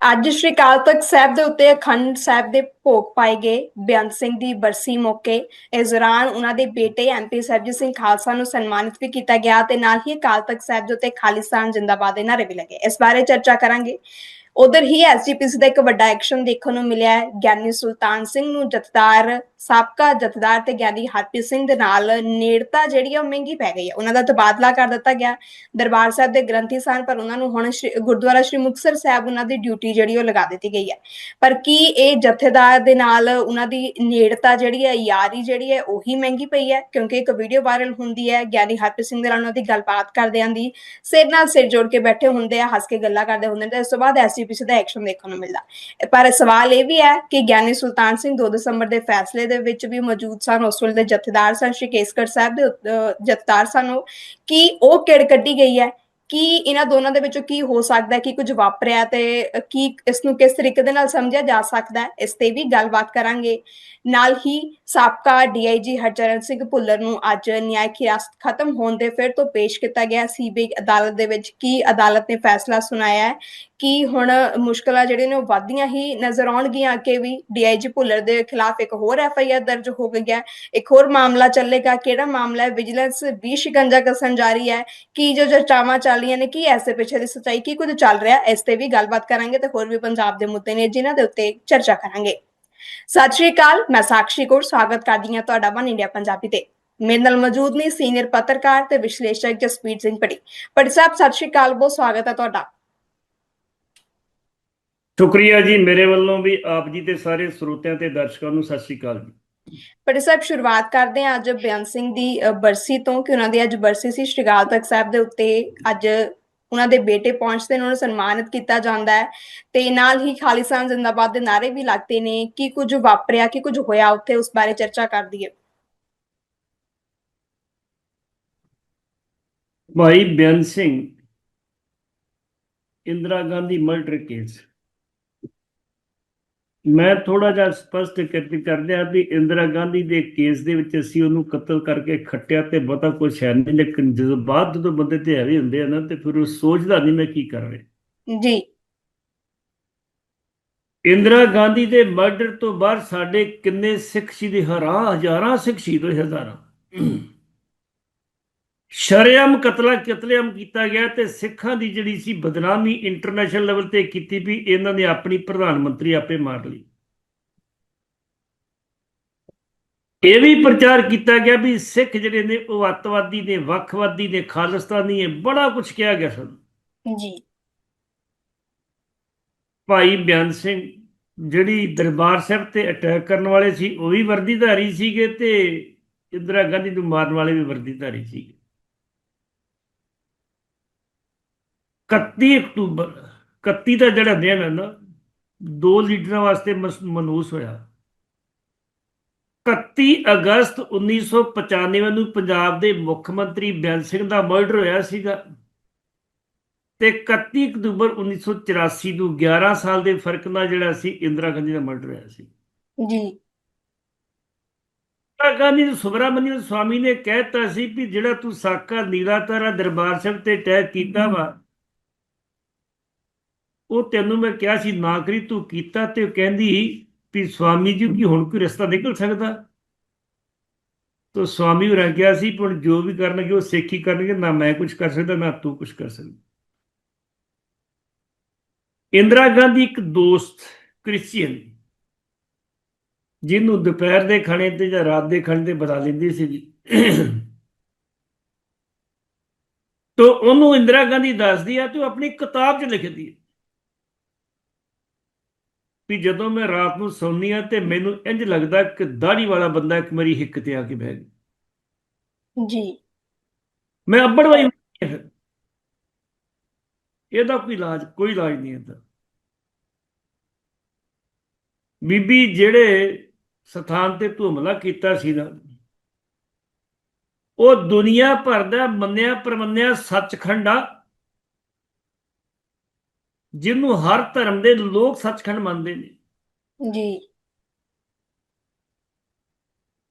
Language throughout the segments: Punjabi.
ਅੱਜ ਸ਼੍ਰੀ ਅਕਾਲ ਤਖਤ ਸਾਹਿਬ ਦੇ ਉੱਤੇ ਅਖੰਡ ਸਾਹਿਬ ਦੇ ਭੋਗ ਪਾਏ ਗਏ। ਬੇਅੰਤ ਸਿੰਘ ਦੀ ਬਰਸੀ ਮੌਕੇ ਇਸ ਦੌਰਾਨ ਉਹਨਾਂ ਦੇ ਬੇਟੇ ਐਮਪੀ ਸਰਜੀਤ ਸਿੰਘ ਖਾਲਸਾ ਨੂੰ ਸਨਮਾਨਿਤ ਵੀ ਕੀਤਾ ਗਿਆ ਤੇ ਨਾਲ ਹੀ ਅਕਾਲ ਤਖਤ ਸਾਹਿਬ ਦੇ ਉੱਤੇ ਖਾਲਿਸਤਾਨ ਜਿੰਦਾਬਾਦ ਦੇ ਨਾਰੇ ਵੀ ਲੱਗੇ। ਇਸ ਬਾਰੇ ਚਰਚਾ ਕਰਾਂਗੇ। ਉਧਰ ਹੀ ਐਸਜੀਪੀਸੀ ਦਾ ਇੱਕ ਵੱਡਾ ਐਕਸ਼ਨ ਦੇਖਣ ਨੂੰ ਮਿਲਿਆ ਹੈ। ਗਿਆਨੀ ਸੁਲਤਾਨ ਸਿੰਘ ਨੂੰ ਜਥੇਦਾਰ ਸਾਬਕਾ ਜਥੇਦਾਰ ਤੇ ਗਿਆਨੀ ਹਰਪ੍ਰੀਤ ਸਿੰਘ ਦੇ ਨਾਲ ਨੇੜਤਾ ਜਿਹੜੀ ਆ ਮਹਿੰਗੀ ਪੈ ਗਈ ਹੈ ਉਹਨਾਂ ਦਾ ਤਬਾਦਲਾ ਕਰ ਦਿੱਤਾ ਗਿਆ। ਦਰਬਾਰ ਸਾਹਿਬ ਦੇ ਗ੍ਰੰਥੀ ਸਨ, ਪਰ ਉਹਨਾਂ ਨੂੰ ਹੁਣ ਗੁਰਦੁਆਰਾ ਸ਼੍ਰੀ ਮੁਕਤਸਰ ਸਾਹਿਬ ਉਹਨਾਂ ਦੀ ਡਿਊਟੀ ਜਿਹੜੀ ਉਹ ਲਗਾ ਦਿੱਤੀ ਗਈ ਹੈ ਪਰ ਕੀ ਇਹ ਜਥੇਦਾਰ ਦੇ ਨਾਲ ਉਹਨਾਂ ਦੀ ਨੇੜਤਾ ਜਿਹੜੀ ਹੈ ਯਾਰੀ ਜਿਹੜੀ ਹੈ ਉਹੀ ਮਹਿੰਗੀ ਪਈ ਹੈ ਕਿਉਂਕਿ ਇੱਕ ਵੀਡੀਓ ਵਾਇਰਲ ਹੁੰਦੀ ਹੈ ਗਿਆਨੀ ਹਰਪ੍ਰੀਤ ਸਿੰਘ ਦੇ ਨਾਲ ਉਹਨਾਂ ਦੀ ਗੱਲਬਾਤ ਕਰਦੇ ਆਂ ਦੀ। ਸਿਰ ਨਾਲ ਸਿਰ ਜੋੜ ਕੇ ਬੈਠੇ ਹੁੰਦੇ ਆ, ਹੱਸ ਕੇ ਗੱਲਾਂ ਕਰਦੇ ਹੁੰਦੇ ਨੇ, ਤੇ ਇਸ ਤੋਂ ਬਾਅਦ ਐਸਜੀਪੀਸੀ ਦਾ ਐਕਸ਼ਨ ਦੇਖਣ ਨੂੰ ਮਿਲਦਾ। ਪਰ ਸਵਾਲ ਇਹ ਵੀ ਹੈ ਕਿ ਗਿਆਨੀ ਸੁਲਤਾਨ ਸਿੰਘ 2 ਦਸੰਬਰ ਦੇ ਫੈਸਲੇ ਦੇ ਵਿੱਚ ਵੀ ਮੌਜੂਦ ਸਨ, ਉਸ ਵੇਲੇ ਦੇ ਜਥੇਦਾਰ ਸਨ ਸ਼੍ਰੀ ਕੇਸਗੜ੍ਹ ਸਾਹਿਬ ਦੇ ਜਥੇਦਾਰ ਸਨ ਉਹ। ਕੀ ਉਹ ਕਿੜ ਕੱਢੀ ਗਈ ਹੈ? ਕੀ ਇਹਨਾਂ ਦੋਨਾਂ ਦੇ ਵਿੱਚੋਂ ਕੀ ਹੋ ਸਕਦਾ ਹੈ? ਕਿ ਕੁਝ ਵਾਪਰਿਆ ਤੇ ਕੀ ਇਸ ਨੂੰ ਕਿਸ ਤਰੀਕੇ ਦੇ ਨਾਲ ਸਮਝਿਆ ਜਾ ਸਕਦਾ ਹੈ? ਇਸ ਤੇ ਵੀ ਗੱਲਬਾਤ ਕਰਾਂਗੇ। ਨਾਲ ਹੀ ਸਾਬਕਾ ਡੀਆਈਜੀ ਹਰਚਰਨ ਸਿੰਘ ਭੁੱਲਰ ਨੂੰ ਅੱਜ ਨਿਆਇਕ ਹਿਰਾਸਤ ਖਤਮ ਹੋਣ ਦੇ ਫਿਰ ਤੋਂ ਪੇਸ਼ ਕੀਤਾ ਗਿਆ ਸੀਬੀਆਈ ਅਦਾਲਤ ਦੇ ਵਿੱਚ ਕੀ ਅਦਾਲਤ ਨੇ ਫੈਸਲਾ ਸੁਣਾਇਆ ਹੈ? ਕਿ ਹੁਣ ਮੁਸ਼ਕਲਾਂ ਜਿਹੜੀਆਂ ਨੇ ਉਹ ਵੱਧਦੀਆਂ ਹੀ ਨਜ਼ਰ ਆਉਣਗੀਆਂ ਅੱਗੇ ਵੀ। ਡੀਆਈਜੀ ਭੁੱਲਰ ਦੇ ਖਿਲਾਫ ਇੱਕ ਹੋਰ ਐਫਆਈਆਰ ਦਰਜ ਹੋ ਗਈ ਹੈ। ਇੱਕ ਹੋਰ ਮਾਮਲਾ ਚੱਲੇਗਾ। ਕਿਹੜਾ ਮਾਮਲਾ ਹੈ? ਵਿਜੀਲੈਂਸ ਵੀ ਸ਼ਿਕੰਜਾ ਕਸਣ ਜਾ ਰਹੀ ਹੈ। ਕੀ ਜੋ ਚਰਚਾਵਾਂ ਚੱਲ ਰਹੀਆਂ ਨੇ, ਕੀ ਐਸੇ ਪਿੱਛੇ ਦੀ ਸੱਚਾਈ, ਕੀ ਕੁਝ ਚੱਲ ਰਿਹਾ, ਇਸ ਤੇ ਵੀ ਗੱਲਬਾਤ ਕਰਾਂਗੇ ਤੇ ਹੋਰ ਵੀ ਪੰਜਾਬ ਦੇ ਮੁੱਦੇ ਨੇ ਜਿਨ੍ਹਾਂ ਦੇ ਉੱਤੇ ਚਰਚਾ ਕਰਾਂਗੇ। ਸਤਿ ਸ਼੍ਰੀ ਅਕਾਲ। ਮੈਂ ਸਾਕਸ਼ੀ ਕੌਰ। ਸਵਾਗਤ ਕਰਦੀ ਹਾਂ ਤੁਹਾਡਾ ਵਨ ਇੰਡੀਆ ਪੰਜਾਬੀ ਤੇ। ਮੇਰੇ ਨਾਲ ਮੌਜੂਦ ਨੇ ਸੀਨੀਅਰ ਪੱਤਰਕਾਰ ਤੇ ਵਿਸ਼ਲੇਸ਼ਕ ਜਸਪੀਰ ਸਿੰਘ ਪੜੀ ਪੜੀ ਸਾਹਿਬ, ਸਤਿ ਸ਼੍ਰੀ ਅਕਾਲ। ਬਹੁਤ ਸਵਾਗਤ ਹੈ ਤੁਹਾਡਾ। ਸ਼ੁਕਰੀਆ ਜੀ ਮੇਰੇ ਵੱਲੋਂ ਵੀ ਆਪ ਜੀ ਤੇ ਸਾਰੇ ਸਰੋਤਿਆਂ ਤੇ ਦਰਸ਼ਕਾਂ ਨੂੰ ਸਤਿ ਸ਼੍ਰੀ ਅਕਾਲ ਜੀ। ਪੜੀ ਸਾਹਿਬ ਸ਼ੁਰੂਆਤ ਕਰਦੇ ਹਾਂ ਅੱਜ ਬੇਅੰਤ ਸਿੰਘ ਦੀ ਬਰਸੀ ਤੋਂ ਕਿ ਉਹਨਾਂ ਦੀ ਅੱਜ ਬਰਸੀ ਸੀ। ਸ਼੍ਰੀ ਅਕਾਲ ਤਖਤ ਸਾਹਿਬ ਦੇ ਉੱਤੇ ਅੱਜ ਉਹਨਾਂ ਦੇ ਬੇਟੇ ਪਹੁੰਚਦੇ ਨੇ ਉਹਨਾਂ ਨੂੰ ਸਨਮਾਨਿਤ ਕੀਤਾ ਜਾਂਦਾ ਹੈ ਤੇ ਨਾਲ ਹੀ ਖਾਲਿਸਤਾਨ ਜ਼ਿੰਦਾਬਾਦ ਦੇ ਨਾਰੇ ਵੀ ਲੱਗਦੇ ਨੇ ਕੀ ਕੁਝ ਵਾਪਰਿਆ ਕੀ ਕੁਝ ਹੋਇਆ ਉੱਥੇ ਉਸ ਬਾਰੇ ਚਰਚਾ ਕਰਦੀ ਹੈ ਭਾਈ ਬੇਅੰਤ ਸਿੰਘ ਇੰਦਰਾ ਗਾਂਧੀ ਮਰਡਰ ਕੇਸ। ਮੈਂ ਥੋੜਾ ਜਿਹਾ ਸਪਸ਼ਟ ਕਰ ਕਰਦੇ ਆ ਵੀ ਇੰਦਰਾ ਗਾਂਧੀ ਦੇ ਕੇਸ ਦੇ ਵਿੱਚ ਅਸੀਂ ਉਹਨੂੰ ਕਤਲ ਕਰਕੇ ਖੱਟਿਆ ਤੇ ਬਹੁਤਾ ਕੁਝ ਹੈ ਨਹੀਂ ਲੇਕਿਨ ਜਦੋਂ ਬਾਅਦ ਜਦੋਂ ਬੰਦੇ ਤੇ ਹੈਵੀ ਹੁੰਦੇ ਆ ਨਾ ਤੇ ਫਿਰ ਉਹ ਸੋਚਦਾ ਨਹੀਂ ਮੈਂ ਕੀ ਕਰ। ਰਿਹਾ ਜੀ। ਇੰਦਰਾ ਗਾਂਧੀ ਦੇ ਮਰਡਰ ਤੋਂ ਬਾਅਦ ਸਾਡੇ ਕਿੰਨੇ ਸਿੱਖ ਸ਼ਹੀਦ ਹਰਾਂ ਹਜ਼ਾਰਾਂ ਸਿੱਖ ਸ਼ਹੀਦ ਹੋਏ ਹਜ਼ਾਰਾਂ। ਸ਼ਰੇਆਮ ਕਤਲਾ ਕਤਲੇਆਮ ਕੀਤਾ ਗਿਆ ਤੇ ਸਿੱਖਾਂ ਦੀ ਜਿਹੜੀ ਸੀ ਬਦਨਾਮੀ ਇੰਟਰਨੈਸ਼ਨਲ ਲੈਵਲ ਤੇ ਕੀਤੀ ਵੀ ਇਹਨਾਂ ਨੇ ਆਪਣੀ ਪ੍ਰਧਾਨ ਮੰਤਰੀ ਆਪੇ ਮਾਰ ਲਈ। ਇਹ ਵੀ ਪ੍ਰਚਾਰ ਕੀਤਾ ਗਿਆ ਵੀ ਸਿੱਖ ਜਿਹੜੇ ਨੇ ਉਹ ਅੱਤਵਾਦੀ ਨੇ ਵੱਖਵਾਦੀ ਨੇ ਖਾਲਿਸਤਾਨੀ ਨੇ ਬੜਾ ਕੁਝ ਕਿਹਾ ਗਿਆ ਸਨ। ਜੀ। ਭਾਈ ਬਿਆਨ ਸਿੰਘ ਜਿਹੜੀ ਦਰਬਾਰ ਸਾਹਿਬ ਤੇ ਅਟੈਕ ਕਰਨ ਵਾਲੇ ਸੀ ਉਹ ਵੀ ਵਰਦੀਧਾਰੀ ਸੀਗੇ ਤੇ ਇੰਦਰਾ ਗਾਂਧੀ ਨੂੰ ਮਾਰਨ ਵਾਲੇ ਵੀ ਵਰਦੀਧਾਰੀ ਸੀਗੇ। 31 ਅਕਤੂਬਰ 31 ਦਾ ਜਿਹੜਾ ਦਿਨ ਹੈ ਨਾ ਦੋ ਲੀਡਰਾਂ ਵਾਸਤੇ ਮਨਹੂਸ ਹੋਇਆ। 31 ਅਗਸਤ 1995 ਨੂੰ ਪੰਜਾਬ ਦੇ ਮੁੱਖ ਮੰਤਰੀ ਬਿਆਨ ਸਿੰਘ ਦਾ ਮਰਡਰ ਹੋਇਆ ਸੀਗਾ ਤੇ 31 ਅਕਤੂਬਰ 1984 ਨੂੰ 11 ਸਾਲ ਦੇ ਫ਼ਰਕ ਨਾਲ ਜਿਹੜਾ ਸੀ ਇੰਦਰਾ ਗਾਂਧੀ ਦਾ ਮਰਡਰ ਹੋਇਆ ਸੀ। ਜੀ। ਇੰਦਰਾ ਗਾਂਧੀ ਨੂੰ ਸੁਬਰਾਮਨਿਅਮ ਸਵਾਮੀ ਨੇ ਕਹਿਤਾ ਸੀ ਵੀ ਜਿਹੜਾ ਤੂੰ ਸਾਕਾ ਨੀਲਾ ਤਾਰਾ ਦਰਬਾਰ ਸਾਹਿਬ ਤੇ ਅਟੈਕ ਕੀਤਾ ਵਾ ਉਹ ਤੈਨੂੰ ਮੈਂ ਕਿਹਾ ਸੀ, ਨਾ ਕਰੀ, ਤੂੰ ਕੀਤਾ ਤੇ ਉਹ ਕਹਿੰਦੀ ਵੀ ਸਵਾਮੀ ਜੀ ਕੀ ਹੁਣ ਕੋਈ ਰਸਤਾ ਨਿਕਲ ਸਕਦਾ? ਤੋ ਸਵਾਮੀ ਉਹ ਰਹਿ ਗਿਆ ਸੀ ਪਰ ਜੋ ਵੀ ਕਰਨਗੇ, ਉਹ ਸਿੱਖ ਹੀ ਕਰਨਗੇ, ਨਾ ਮੈਂ ਕੁਝ ਕਰ ਸਕਦਾ, ਨਾ ਤੂੰ ਕੁਝ ਕਰ ਸਕਦਾ। ਇੰਦਰਾ ਗਾਂਧੀ ਇੱਕ ਦੋਸਤ, ਕ੍ਰਿਸਚੀਅਨ, ਜਿਹਨੂੰ ਦੁਪਹਿਰ ਦੇ ਖਾਣੇ ਤੇ ਜਾਂ ਰਾਤ ਦੇ ਖਾਣੇ ਤੇ ਬਤਾ ਲੈਂਦੀ ਸੀ ਜੀ। ਤੋ ਉਹਨੂੰ ਇੰਦਰਾ ਗਾਂਧੀ ਦੱਸਦੀ ਆ ਤੂੰ ਆਪਣੀ ਕਿਤਾਬ 'ਚ ਲਿਖਦੀ ਹੈ ਵੀ ਜਦੋਂ ਮੈਂ ਰਾਤ ਨੂੰ ਸੌਂਦੀ ਆ ਤੇ ਮੈਨੂੰ ਇੰਜ ਲੱਗਦਾ ਕਿ ਦਾੜੀ ਵਾਲਾ ਬੰਦਾ ਇੱਕ ਮੇਰੀ ਹਿੱਕ ਤੇ ਆ ਕੇ ਬਹਿ ਗਿਆ। ਜੀ। ਮੈਂ ਅੱਬੜ ਵਾਈ ਇਹਦਾ ਕੋਈ ਇਲਾਜ ਕੋਈ ਇਲਾਜ ਨਹੀਂ ਇਹਦਾ। ਬੀਬੀ ਜਿਹੜੇ ਸਥਾਨ ਤੇ ਤੂੰ ਹਮਲਾ ਕੀਤਾ ਸੀ ਨਾ ਉਹ ਦੁਨੀਆ ਭਰ ਦਾ ਮੰਨਿਆ ਪਰਮੰਨਿਆ ਸੱਚਖੰਡ ਜਿਹਨੂੰ ਹਰ ਧਰਮ ਦੇ ਲੋਕ ਸੱਚਖੰਡ ਮੰਨਦੇ ਨੇ। ਜੀ।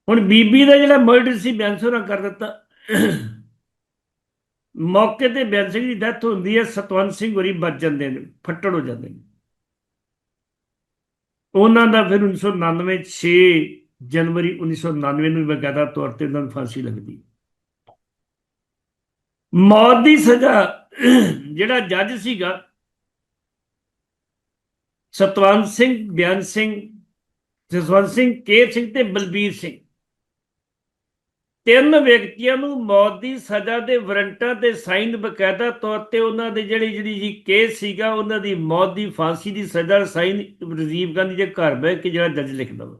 ਹੁਣ ਬੀਬੀ ਦਾ ਜਿਹੜਾ ਮਰਡਰ ਸੀ ਬੈਂਸੋ ਨਾਲ ਕਰ ਦਿੱਤਾ। ਮੌਕੇ ਤੇ ਬੈਂਸ ਸਿੰਘ ਦੀ ਡੈਥ ਹੁੰਦੀ ਹੈ ਸਤਵੰਤ ਸਿੰਘ ਹੋਰੀ ਬਚ ਜਾਂਦੇ ਨੇ ਫੱਟੜ ਹੋ ਜਾਂਦੇ ਨੇ। ਉਹਨਾਂ ਦਾ ਫਿਰ 1999 6 ਜਨਵਰੀ 1999 ਨੂੰ ਬਕਾਇਦਾ ਤੌਰ ਤੇ ਉਹਨਾਂ ਨੂੰ ਫਾਂਸੀ ਲੱਗਦੀ। ਮੌਤ ਦੀ ਸਜ਼ਾ ਜਿਹੜਾ ਜੱਜ ਸੀਗਾ ਸਤਵੰਤ ਸਿੰਘ, ਬਿਆਨ ਸਿੰਘ, ਜਸਵੰਤ ਸਿੰਘ, ਕੇਰ ਸਿੰਘ ਤੇ ਬਲਬੀਰ ਸਿੰਘ। ਤਿੰਨ ਵਿਅਕਤੀਆਂ ਨੂੰ ਮੌਤ ਦੀ ਸਜ਼ਾ ਦੇ ਵਾਰੰਟਾਂ ਤੇ ਸਾਈਨ ਬਕਾਇਦਾ ਤੌਰ ਤੇ ਉਹਨਾਂ ਦੇ ਜਿਹੜੀ ਜਿਹੜੀ ਜੀ ਕੇਸ ਸੀਗਾ, ਉਹਨਾਂ ਦੀ ਮੌਤ ਦੀ ਫਾਂਸੀ ਦੀ ਸਜ਼ਾ ਸਾਈਨ ਰਾਜੀਵ ਗਾਂਧੀ ਦੇ ਘਰ ਬਹਿ ਕੇ ਜਿਹੜਾ ਜੱਜ ਲਿਖਦਾ ਵਾ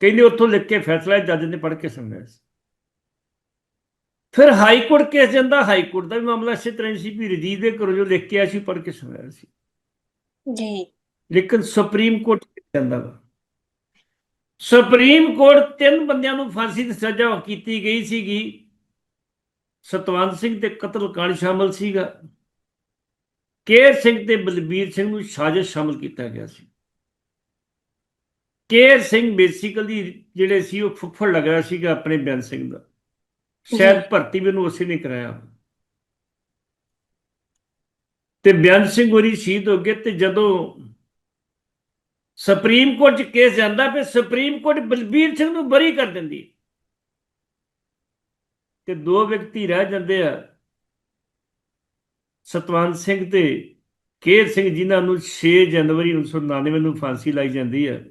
ਕਹਿੰਦੇ ਉੱਥੋਂ ਲਿਖ ਕੇ ਫੈਸਲਾ ਜੱਜ ਨੇ ਪੜ੍ਹ ਕੇ ਸੁਣਾਇਆ ਸੀ। ਫਿਰ ਹਾਈ ਕੋਰਟ ਕੇਸ ਜਾਂਦਾ, ਹਾਈ ਕੋਰਟ ਦਾ ਵੀ ਮਾਮਲਾ ਇਸੇ ਤਰ੍ਹਾਂ ਸੀ, ਵੀ ਰਜੀਵ ਦੇ ਘਰੋਂ ਜੋ ਲਿਖ ਕੇ ਆਇਆ ਸੀ, ਪੜ੍ਹ ਕੇ ਸੁਣਾਇਆ ਸੀ। ਜੀ। ਲੇਕਿਨ ਸੁਪਰੀਮ ਕੋਰਟ ਜਾਂਦਾ ਵਾ? ਸੁਪਰੀਮ ਕੋਰਟ ਤਿੰਨ ਬੰਦਿਆਂ ਨੂੰ ਫਾਂਸੀ ਦੀ ਸਜ਼ਾ ਕੀਤੀ ਗਈ ਸੀਗੀ। ਸਤਵੰਤ ਸਿੰਘ ਤੇ ਕਤਲ ਕਾਂਡ ਸ਼ਾਮਲ ਸੀਗਾ। ਕੇਰ ਸਿੰਘ ਤੇ ਬਲਬੀਰ ਸਿੰਘ ਨੂੰ ਸਾਜ਼ਿਸ਼ ਸ਼ਾਮਲ ਕੀਤਾ ਗਿਆ ਸੀ। ਕੇਰ ਸਿੰਘ ਬੇਸਿਕਲੀ ਜਿਹੜੇ ਸੀ ਉਹ ਫੁੱਫੜ ਲੱਗ ਰਿਹਾ ਸੀਗਾ ਆਪਣੇ ਬਿਆਨ ਸਿੰਘ ਦਾ। ਸ਼ਾਇਦ ਭਰਤੀ ਵੀ ਉਹਨੂੰ ਉਸੇ ਨੇ ਕਰਾਇਆ। ਤੇ ਬਿਆਨ ਸਿੰਘ ਹੋਰੀ ਸ਼ਹੀਦ ਹੋ ਗਏ ਤੇ ਜਦੋਂ ਸੁਪਰੀਮ ਕੋਰਟ 'ਚ ਕੇਸ ਜਾਂਦਾ ਫਿਰ ਸੁਪਰੀਮ ਕੋਰਟ ਬਲਬੀਰ ਸਿੰਘ ਨੂੰ ਬਰੀ ਕਰ ਦਿੰਦੀ ਤੇ ਦੋ ਵਿਅਕਤੀ ਰਹਿ ਜਾਂਦੇ ਆ ਸਤਵੰਤ ਸਿੰਘ ਤੇ ਕੇਰ ਸਿੰਘ ਜਿਨ੍ਹਾਂ ਨੂੰ 6 ਜਨਵਰੀ 1999 ਨੂੰ ਫਾਂਸੀ ਲਾਈ ਜਾਂਦੀ ਹੈ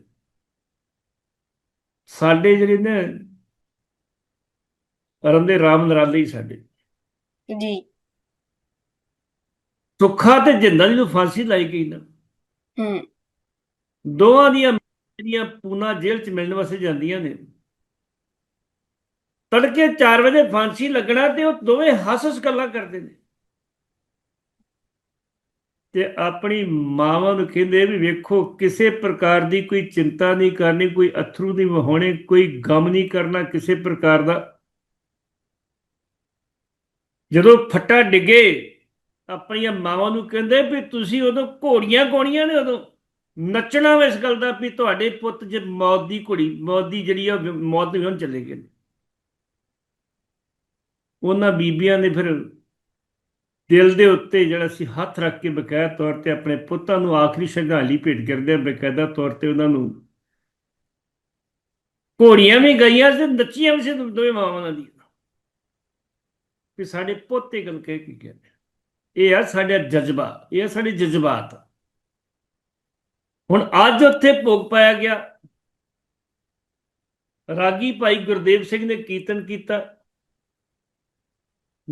ਸਾਡੇ ਜਿਹੜੇ ਨੇ ਰੰਦੇ ਰਾਮ ਨਰਾਲੇ ਹੀ ਸਾਡੇ। ਜੀ। ਸੁੱਖਾ ਤੇ ਜਿੰਦਾ ਜੀ ਨੂੰ ਫਾਂਸੀ ਲਾਈ ਗਈ ਨਾ। ਹੂੰ। ਦੋਵਾਂ ਦੀਆਂ ਜਿਹੜੀਆਂ ਪੂਨਾ ਜੇਲ੍ਹ 'ਚ ਮਿਲਣ ਵਾਸਤੇ ਜਾਂਦੀਆਂ ਨੇ। ਤੜਕੇ 4 ਵਜੇ ਫਾਂਸੀ ਲੱਗਣਾ ਤੇ ਉਹ ਦੋਵੇਂ ਹੱਸ-ਹੱਸ ਗੱਲਾਂ ਕਰਦੇ ਨੇ। ਤੇ ਆਪਣੀ ਮਾਵਾਂ ਨੂੰ ਕਹਿੰਦੇ ਵੀ ਵੇਖੋ, ਕਿਸੇ ਪ੍ਰਕਾਰ ਦੀ ਕੋਈ ਚਿੰਤਾ ਨਹੀਂ ਕਰਨੀ, ਕੋਈ ਅਥਰੂ ਨਹੀਂ ਵਹਾਉਣੇ, ਕੋਈ ਗਮ ਨਹੀਂ ਕਰਨਾ ਕਿਸੇ ਪ੍ਰਕਾਰ ਦਾ। ਜਦੋਂ ਫੱਟਾ ਡਿੱਗੇ ਆਪਣੀਆਂ ਮਾਵਾਂ ਨੂੰ ਕਹਿੰਦੇ ਵੀ ਤੁਸੀਂ ਉਦੋਂ ਘੋੜੀਆਂ ਗਾਉਣੀਆਂ ਨੇ ਉਦੋਂ। ਨੱਚਣਾ ਵਾ ਇਸ ਗੱਲ ਦਾ ਵੀ ਤੁਹਾਡੇ ਪੁੱਤ ਜੇ ਮੌਤ ਦੀ ਘੋੜੀ, ਮੌਤ ਦੀ ਜਿਹੜੀ ਆ ਮੌਤ ਦੇ ਵਿਹਨ ਚਲੇ ਗਏ ਨੇ। ਉਹਨਾਂ ਬੀਬੀਆਂ ਨੇ ਫਿਰ ਦਿਲ ਦੇ ਉੱਤੇ ਜਿਹੜਾ ਸੀ, ਹੱਥ ਰੱਖ ਕੇ ਬਕਾਇਦਾ ਤੌਰ ਤੇ ਆਪਣੇ ਪੁੱਤਾਂ ਨੂੰ ਆਖਰੀ ਸ਼ਰਧਾਂਜਲੀ ਭੇਟ ਕਰਦੇ ਆ। ਬਕਾਇਦਾ ਤੌਰ ਤੇ ਉਹਨਾਂ ਨੂੰ ਘੋੜੀਆਂ ਵੀ ਗਈਆਂ ਤੇ ਨੱਚੀਆਂ ਵੀ ਸੀ, ਦੋਵੇਂ ਮਾਵਾਂ ਦੀ ਵੀ ਸਾਡੇ ਪੁੱਤ ਇਹ ਗੱਲ ਕਹਿ ਕੇ ਗਏ ਨੇ। ਇਹ ਆ ਸਾਡਾ ਜਜ਼ਬਾ, ਇਹ ਆ ਸਾਡੇ ਜਜ਼ਬਾਤ। ਹੁਣ ਅੱਜ ਉੱਥੇ ਭੋਗ ਪਾਇਆ ਗਿਆ। ਰਾਗੀ ਭਾਈ ਗੁਰਦੇਵ ਸਿੰਘ ਨੇ ਕੀਰਤਨ ਕੀਤਾ।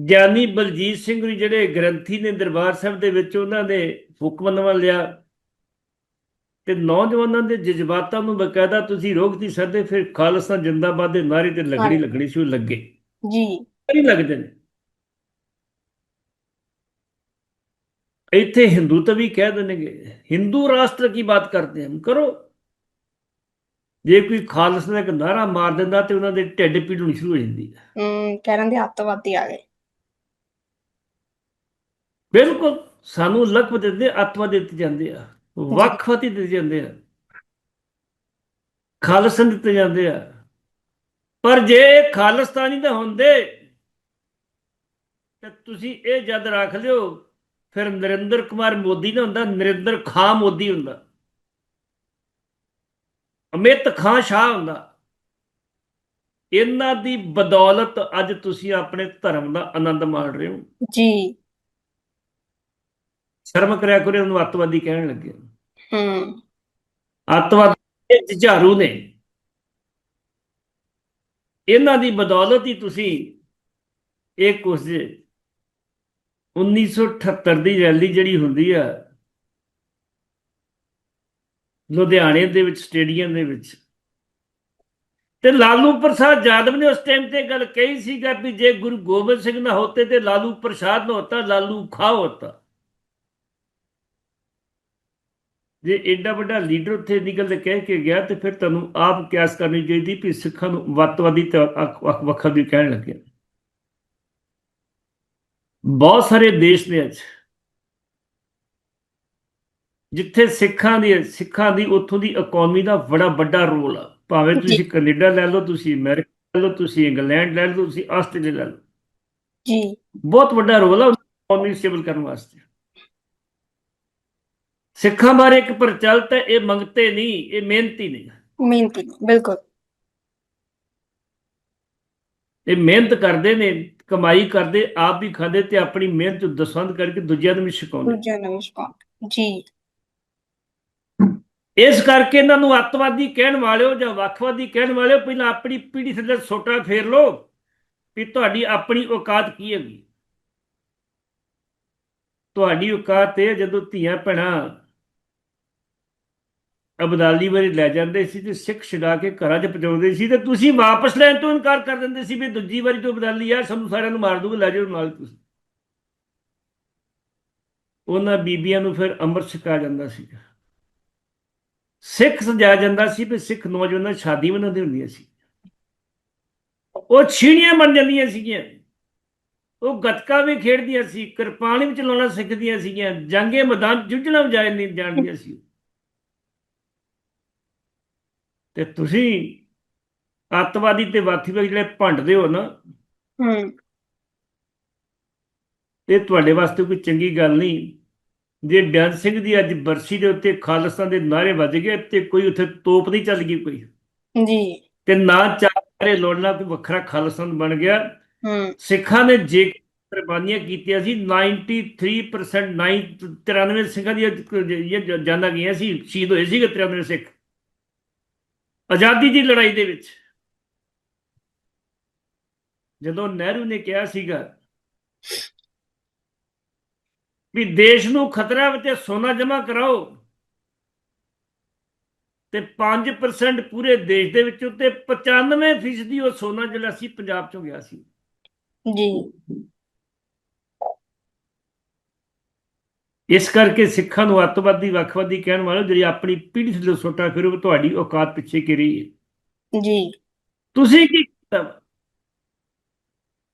ਗਿਆਨੀ ਬਲਜੀਤ ਸਿੰਘ ਜੀ ਜਿਹੜੇ ਗ੍ਰੰਥੀ ਨੇ ਦਰਬਾਰ ਸਾਹਿਬ ਦੇ ਵਿੱਚ ਉਹਨਾਂ ਨੇ ਹੁਕਮਨਾਮਾ ਲਿਆ। ਤੇ ਨੌਜਵਾਨਾਂ ਦੇ ਜਜ਼ਬਾਤਾਂ ਨੂੰ ਬਕਾਇਦਾ ਤੁਸੀਂ ਰੋਕ ਨਹੀਂ ਸਕਦੇ ਫਿਰ ਖਾਲਸਾ ਜਿੰਦਾਬਾਦ ਦੇ ਨਾਰੇ ਤੇ ਲੱਗਣੀ। ਲੱਗਣੀ ਸੀ ਉਹ ਲੱਗੇ। ਜੀ। ਨਹੀਂ ਲੱਗਦੇ ਨੇ। ਇੱਥੇ ਹਿੰਦੂ ਵੀ ਕਹਿ ਦੇਣਗੇ ਹਿੰਦੂ ਰਾਸ਼ਟਰ ਕੀ ਬਾਤ ਕਰਦੇ ਹਮ ਕਰੋ। ਜੇ ਕੋਈ ਖਾਲਸਾ ਦਾ ਇੱਕ ਨਾਰਾ ਮਾਰ ਦਿੰਦਾ ਤੇ ਉਹਨਾਂ ਦੇ ਢਿੱਡ ਪੀੜ ਹੋਣੀ ਸ਼ੁਰੂ ਹੋ ਜਾਂਦੀ ਹੈ। ਹਮ ਕਹਿ ਦੇ ਅੱਤਵਾਦੀ ਆ ਗਏ। ਬਿਲਕੁਲ ਸਾਨੂੰ ਲਖਬ ਦਿੰਦੇ ਅੱਤਵਾ ਦਿੱਤੇ ਜਾਂਦੇ ਆ। ਵੱਖਵਤੀ ਦਿੱਤੇ ਜਾਂਦੇ ਆ। ਖਾਲਸਨ ਦਿੱਤੇ ਜਾਂਦੇ ਆ। ਪਰ ਜੇ ਖਾਲਸਤਾਨੀ ਦਾ ਹੁੰਦੇ ਤੇ ਤੁਸੀਂ ਇਹ ਜਦ ਰੱਖ ਲਿਓ ਫਿਰ ਨਰਿੰਦਰ ਕੁਮਾਰ ਮੋਦੀ ਨਾ ਹੁੰਦਾ ਨਰਿੰਦਰ ਖਾਂ ਮੋਦੀ ਹੁੰਦਾ। ਅਮਿਤ ਖਾਂ ਸ਼ਾਹ ਹੁੰਦਾ। ਇਹਨਾਂ ਦੀ ਬਦੌਲਤ ਅੱਜ ਤੁਸੀਂ ਆਪਣੇ ਧਰਮ ਦਾ ਆਨੰਦ ਮਾਣ ਰਹੇ ਹੋ। ਜੀ। ਸ਼ਰਮ ਕਰਿਆ ਕਰੋ ਉਹਨੂੰ ਅੱਤਵਾਦੀ ਕਹਿਣ ਲੱਗੇ ਹਮ ਅੱਤਵਾਦ ਜੁਝਾਰੂ ਨੇ। ਇਹਨਾਂ ਦੀ ਬਦੌਲਤ ਹੀ ਤੁਸੀਂ ਇਹ ਕੁਝ 1978 ਦੀ ਰੈਲੀ ਜਿਹੜੀ ਹੁੰਦੀ ਆ, ਲੁਧਿਆਣੇ ਦੇ ਵਿੱਚ, ਸਟੇਡੀਅਮ ਦੇ ਵਿੱਚ। ਤੇ ਲਾਲੂ ਪ੍ਰਸਾਦ ਯਾਦਵ ਨੇ ਉਸ ਟਾਈਮ ਤੇ ਗੱਲ ਕਹੀ ਸੀਗਾ ਵੀ ਜੇ ਗੁਰੂ ਗੋਬਿੰਦ ਸਿੰਘ ਨਾ ਹੋਤੇ ਤੇ ਲਾਲੂ ਪ੍ਰਸਾਦ ਨਾ ਹੋਤਾ ਲਾਲੂ ਖਾ ਹੋਤਾ। ਜੇ ਐਡਾ ਵੱਡਾ ਲੀਡਰ ਉੱਥੇ ਨਿਕਲ ਕੇ ਕਹਿ ਕੇ ਗਿਆ, ਤੇ ਫਿਰ ਤੁਹਾਨੂੰ ਆਪ ਕਿਆਸ ਕਰਨੀ ਚਾਹੀਦੀ ਵੀ ਸਿੱਖਾਂ ਨੂੰ ਵੱਤਵਾਦੀ ਤੇ ਵੱਖਾ ਵੀ ਕਹਿਣ ਲੱਗੇ ਬਹੁਤ ਸਾਰੇ ਦੇਸ਼ ਨੇ ਅੱਜ ਜਿੱਥੇ ਸਿੱਖਾਂ ਦੀ ਸਿੱਖਾਂ ਦੀ ਉੱਥੋਂ ਦੀ ਇਕਨੋਮੀ ਦਾ ਬੜਾ ਵੱਡਾ ਰੋਲ ਆ। ਭਾਵੇਂ ਤੁਸੀਂ ਕੈਨੇਡਾ ਲੈ ਲਓ ਤੁਸੀਂ ਅਮਰੀਕਾ ਲੈ ਲਓ ਤੁਸੀਂ ਇੰਗਲੈਂਡ ਲੈ ਲਓ ਤੁਸੀਂ ਆਸਟ੍ਰੇਲੀਆ ਲੈ ਲਓ। ਜੀ। ਬਹੁਤ ਵੱਡਾ ਰੋਲ ਆ ਇਕਨੋਮੀ ਸਟੇਬਲ ਕਰਨ ਵਾਸਤੇ। ਸਿੱਖਾਂ ਬਾਰੇ ਇੱਕ ਪ੍ਰਚਲਿਤ ਹੈ ਇਹ ਮੰਗਤੇ ਨਹੀਂ ਇਹ ਮਿਹਨਤੀ ਨੇ। ਮਿਹਨਤੀ ਬਿਲਕੁਲ। ਇਹ ਮਿਹਨਤ ਕਰਦੇ ਨੇ। ਕਮਾਈ ਕਰਦੇ ਆਪ ਵੀ ਖਾਂਦੇ ਤੇ ਆਪਣੀ ਮਿਹਨਤ ਨੂੰ ਦਸਵੰਦ ਕਰਕੇ ਦੂਜਿਆਂ ਨੂੰ ਵੀ ਸਿਖਾਉਂਦੇ। ਦੂਜਾ ਨਮਸਕਾਰ ਜੀ। ਇਸ ਕਰਕੇ ਇਹਨਾਂ ਨੂੰ ਅੱਤਵਾਦੀ ਕਹਿਣ ਵਾਲਿਓ ਜਾਂ ਵੱਖਵਾਦੀ ਕਹਿਣ ਵਾਲਿਓ ਪਹਿਲਾਂ ਆਪਣੀ ਪੀੜੀ ਥੱਲੇ ਸੋਟਾ ਫੇਰ ਲਓ ਵੀ ਤੁਹਾਡੀ ਆਪਣੀ ਔਕਾਤ ਕੀ ਹੈਗੀ। ਤੁਹਾਡੀ ਔਕਾਤ ਇਹ ਜਦੋਂ ਧੀਆਂ ਭੈਣਾਂ ਅਬਦਾਲੀ ਵਾਰੀ ਲੈ ਜਾਂਦੇ ਸੀ ਤੇ ਸਿੱਖ ਛਡਾ ਕੇ ਘਰਾਂ 'ਚ ਪਹੁੰਚਾਉਂਦੇ ਸੀ ਤੇ ਤੁਸੀਂ ਵਾਪਸ ਲੈਣ ਤੋਂ ਇਨਕਾਰ ਕਰ ਦਿੰਦੇ ਸੀ ਵੀ ਦੂਜੀ ਵਾਰੀ ਤੋਂ ਅਬਦਾਲੀ ਆ, ਸਾਨੂੰ ਸਾਰਿਆਂ ਨੂੰ ਮਾਰ ਦੂਗਾ ਲੈ ਜਾਓ ਨਾਲ ਤੁਸੀਂ। ਉਹਨਾਂ ਬੀਬੀਆਂ ਨੂੰ ਫਿਰ ਅੰਮ੍ਰਿਤ ਛਕਾ ਜਾਂਦਾ ਸੀ ਸਿੱਖ ਸਜਾ ਜਾਂਦਾ ਸੀ ਵੀ ਸਿੱਖ ਨੌਜਵਾਨਾਂ ਦੀ ਸ਼ਾਦੀ ਬਣਾਉਂਦੇ ਹੁੰਦੀਆਂ ਸੀ। ਉਹ ਛੀਣੀਆਂ ਬਣ ਜਾਂਦੀਆਂ ਸੀਗੀਆਂ। ਉਹ ਗੱਤਕਾ ਵੀ ਖੇਡਦੀਆਂ ਸੀ, ਕਿਰਪਾਨ ਵੀ ਚਲਾਉਣਾ ਸਿੱਖਦੀਆਂ ਸੀਗੀਆਂ, ਜੰਗੇ ਮੈਦਾਨ ਜੁੱਝਣਾ ਵਜਾਏ ਨਹੀਂ ਜਾਣਦੀਆਂ ਸੀ। ਤੇ ਤੁਸੀਂ ਅੱਤਵਾਦੀ ਤੇ ਵਾਥੀਵਾਦੀ ਜਿਹੜੇ ਭੰਡਦੇ ਹੋ ਨਾ ਹੂੰ। ਇਹ ਤੁਹਾਡੇ ਵਾਸਤੇ ਕੋਈ ਚੰਗੀ ਗੱਲ ਨਹੀਂ। ਜੇ ਬਿਆਨ ਸਿੰਘ ਦੀ ਅੱਜ ਬਰਸੀ ਦੇ ਉੱਤੇ ਖਾਲਸਾ ਦੇ ਨਾਰੇ ਵੱਜ ਗਏ ਤੇ ਕੋਈ ਉੱਥੇ ਤੋਪ ਨਹੀਂ ਚੱਲ ਗਈ ਕੋਈ। ਜੀ। ਤੇ ਨਾ ਚਾਰੇ ਲੋੜਨਾ ਕੋਈ ਵੱਖਰਾ ਖਾਲਸਨ ਬਣ ਗਿਆ। ਹੂੰ। ਸਿੱਖਾਂ ਨੇ ਜੇ ਕੁਰਬਾਨੀਆਂ ਕੀਤੀਆਂ ਸੀ 93% 93 ਸਿੱਖਾਂ ਦੀਆਂ ਇਹ ਜਾਨਾਂ ਗਈਆਂ ਸੀ ਸ਼ਹੀਦ ਹੋਏ ਸੀਗੇ 93 ਸਿੱਖ। ਆਜ਼ਾਦੀ ਦੀ ਲੜਾਈ ਦੇ ਵਿੱਚ। ਜਦੋਂ ਨਹਿਰੂ ਨੇ ਕਿਹਾ ਸੀਗਾ ਵੀ ਦੇਸ਼ ਨੂੰ ਖਤਰਾ ਵਿੱਚ ਸੋਨਾ ਜਮ੍ਹਾਂ ਕਰਾਓ ਤੇ 5% ਪੂਰੇ ਦੇਸ਼ ਦੇ ਵਿੱਚੋਂ ਤੇ 95% ਉਹ ਸੋਨਾ ਜਿਹੜਾ ਸੀ, ਪੰਜਾਬ ਚੋਂ ਗਿਆ ਸੀ। ਜੀ। ਇਸ ਕਰਕੇ ਸਿੱਖਾਂ ਨੂੰ ਅੱਤਵਾਦੀ ਵੱਖਵਾਦੀ ਕਹਿਣ ਵਾਲੇ ਜਿਹੜੀ ਆਪਣੀ ਪੀੜ੍ਹੀ ਥੱਲੇ ਸੋਟਾ ਫਿਰ ਉਹ ਤੁਹਾਡੀ ਔਕਾਤ ਪਿੱਛੇ ਕੀ ਰਹੀ ਹੈ। ਜੀ। ਤੁਸੀਂ ਕੀ ਕੀਤਾ?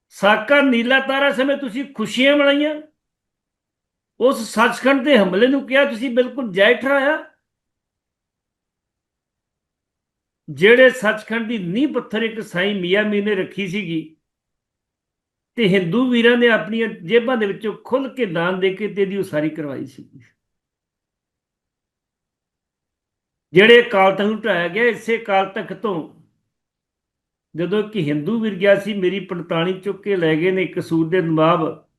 ਸਾਕਾ ਨੀਲਾ ਤਾਰਾ ਸਮੇਂ ਤੁਸੀਂ ਖੁਸ਼ੀਆਂ ਮਨਾਈਆਂ। ਉਸ ਸੱਚਖੰਡ ਦੇ ਹਮਲੇ ਨੂੰ ਕਿਹਾ ਤੁਸੀਂ ਬਿਲਕੁਲ ਜੈ ਠਹਿਰਾਇਆ ਜਿਹੜੇ ਸੱਚਖੰਡ ਦੀ ਨੀਂਹ ਪੱਥਰ ਇੱਕ ਸਾਈ ਮੀਆਂ ਮੀਰ ਨੇ ਰੱਖੀ ਸੀਗੀ ਤੇ ਹਿੰਦੂ ਵੀਰਾਂ ਨੇ ਆਪਣੀਆਂ ਜੇਬਾਂ ਦੇ ਵਿੱਚੋਂ ਖੁੱਲ ਕੇ ਦਾਨ ਦੇ ਕੇ ਤੇ ਇਹਦੀ ਉਸਾਰੀ ਕਰਵਾਈ ਸੀ। ਜਿਹੜੇ ਕਾਲ ਤਖਤ ਨੂੰ ਗਿਆ, ਇਸੇ ਕਾਲ ਤਖਤ ਤੋਂ ਜਦੋਂ ਕਿ ਹਿੰਦੂ ਵੀਰ ਗਿਆ ਸੀ, ਮੇਰੀ 45 ਚੁੱਕ ਕੇ ਲੈ ਗਏ ਨੇ ਕਸੂਰ ਦੇ ਨਵਾਬ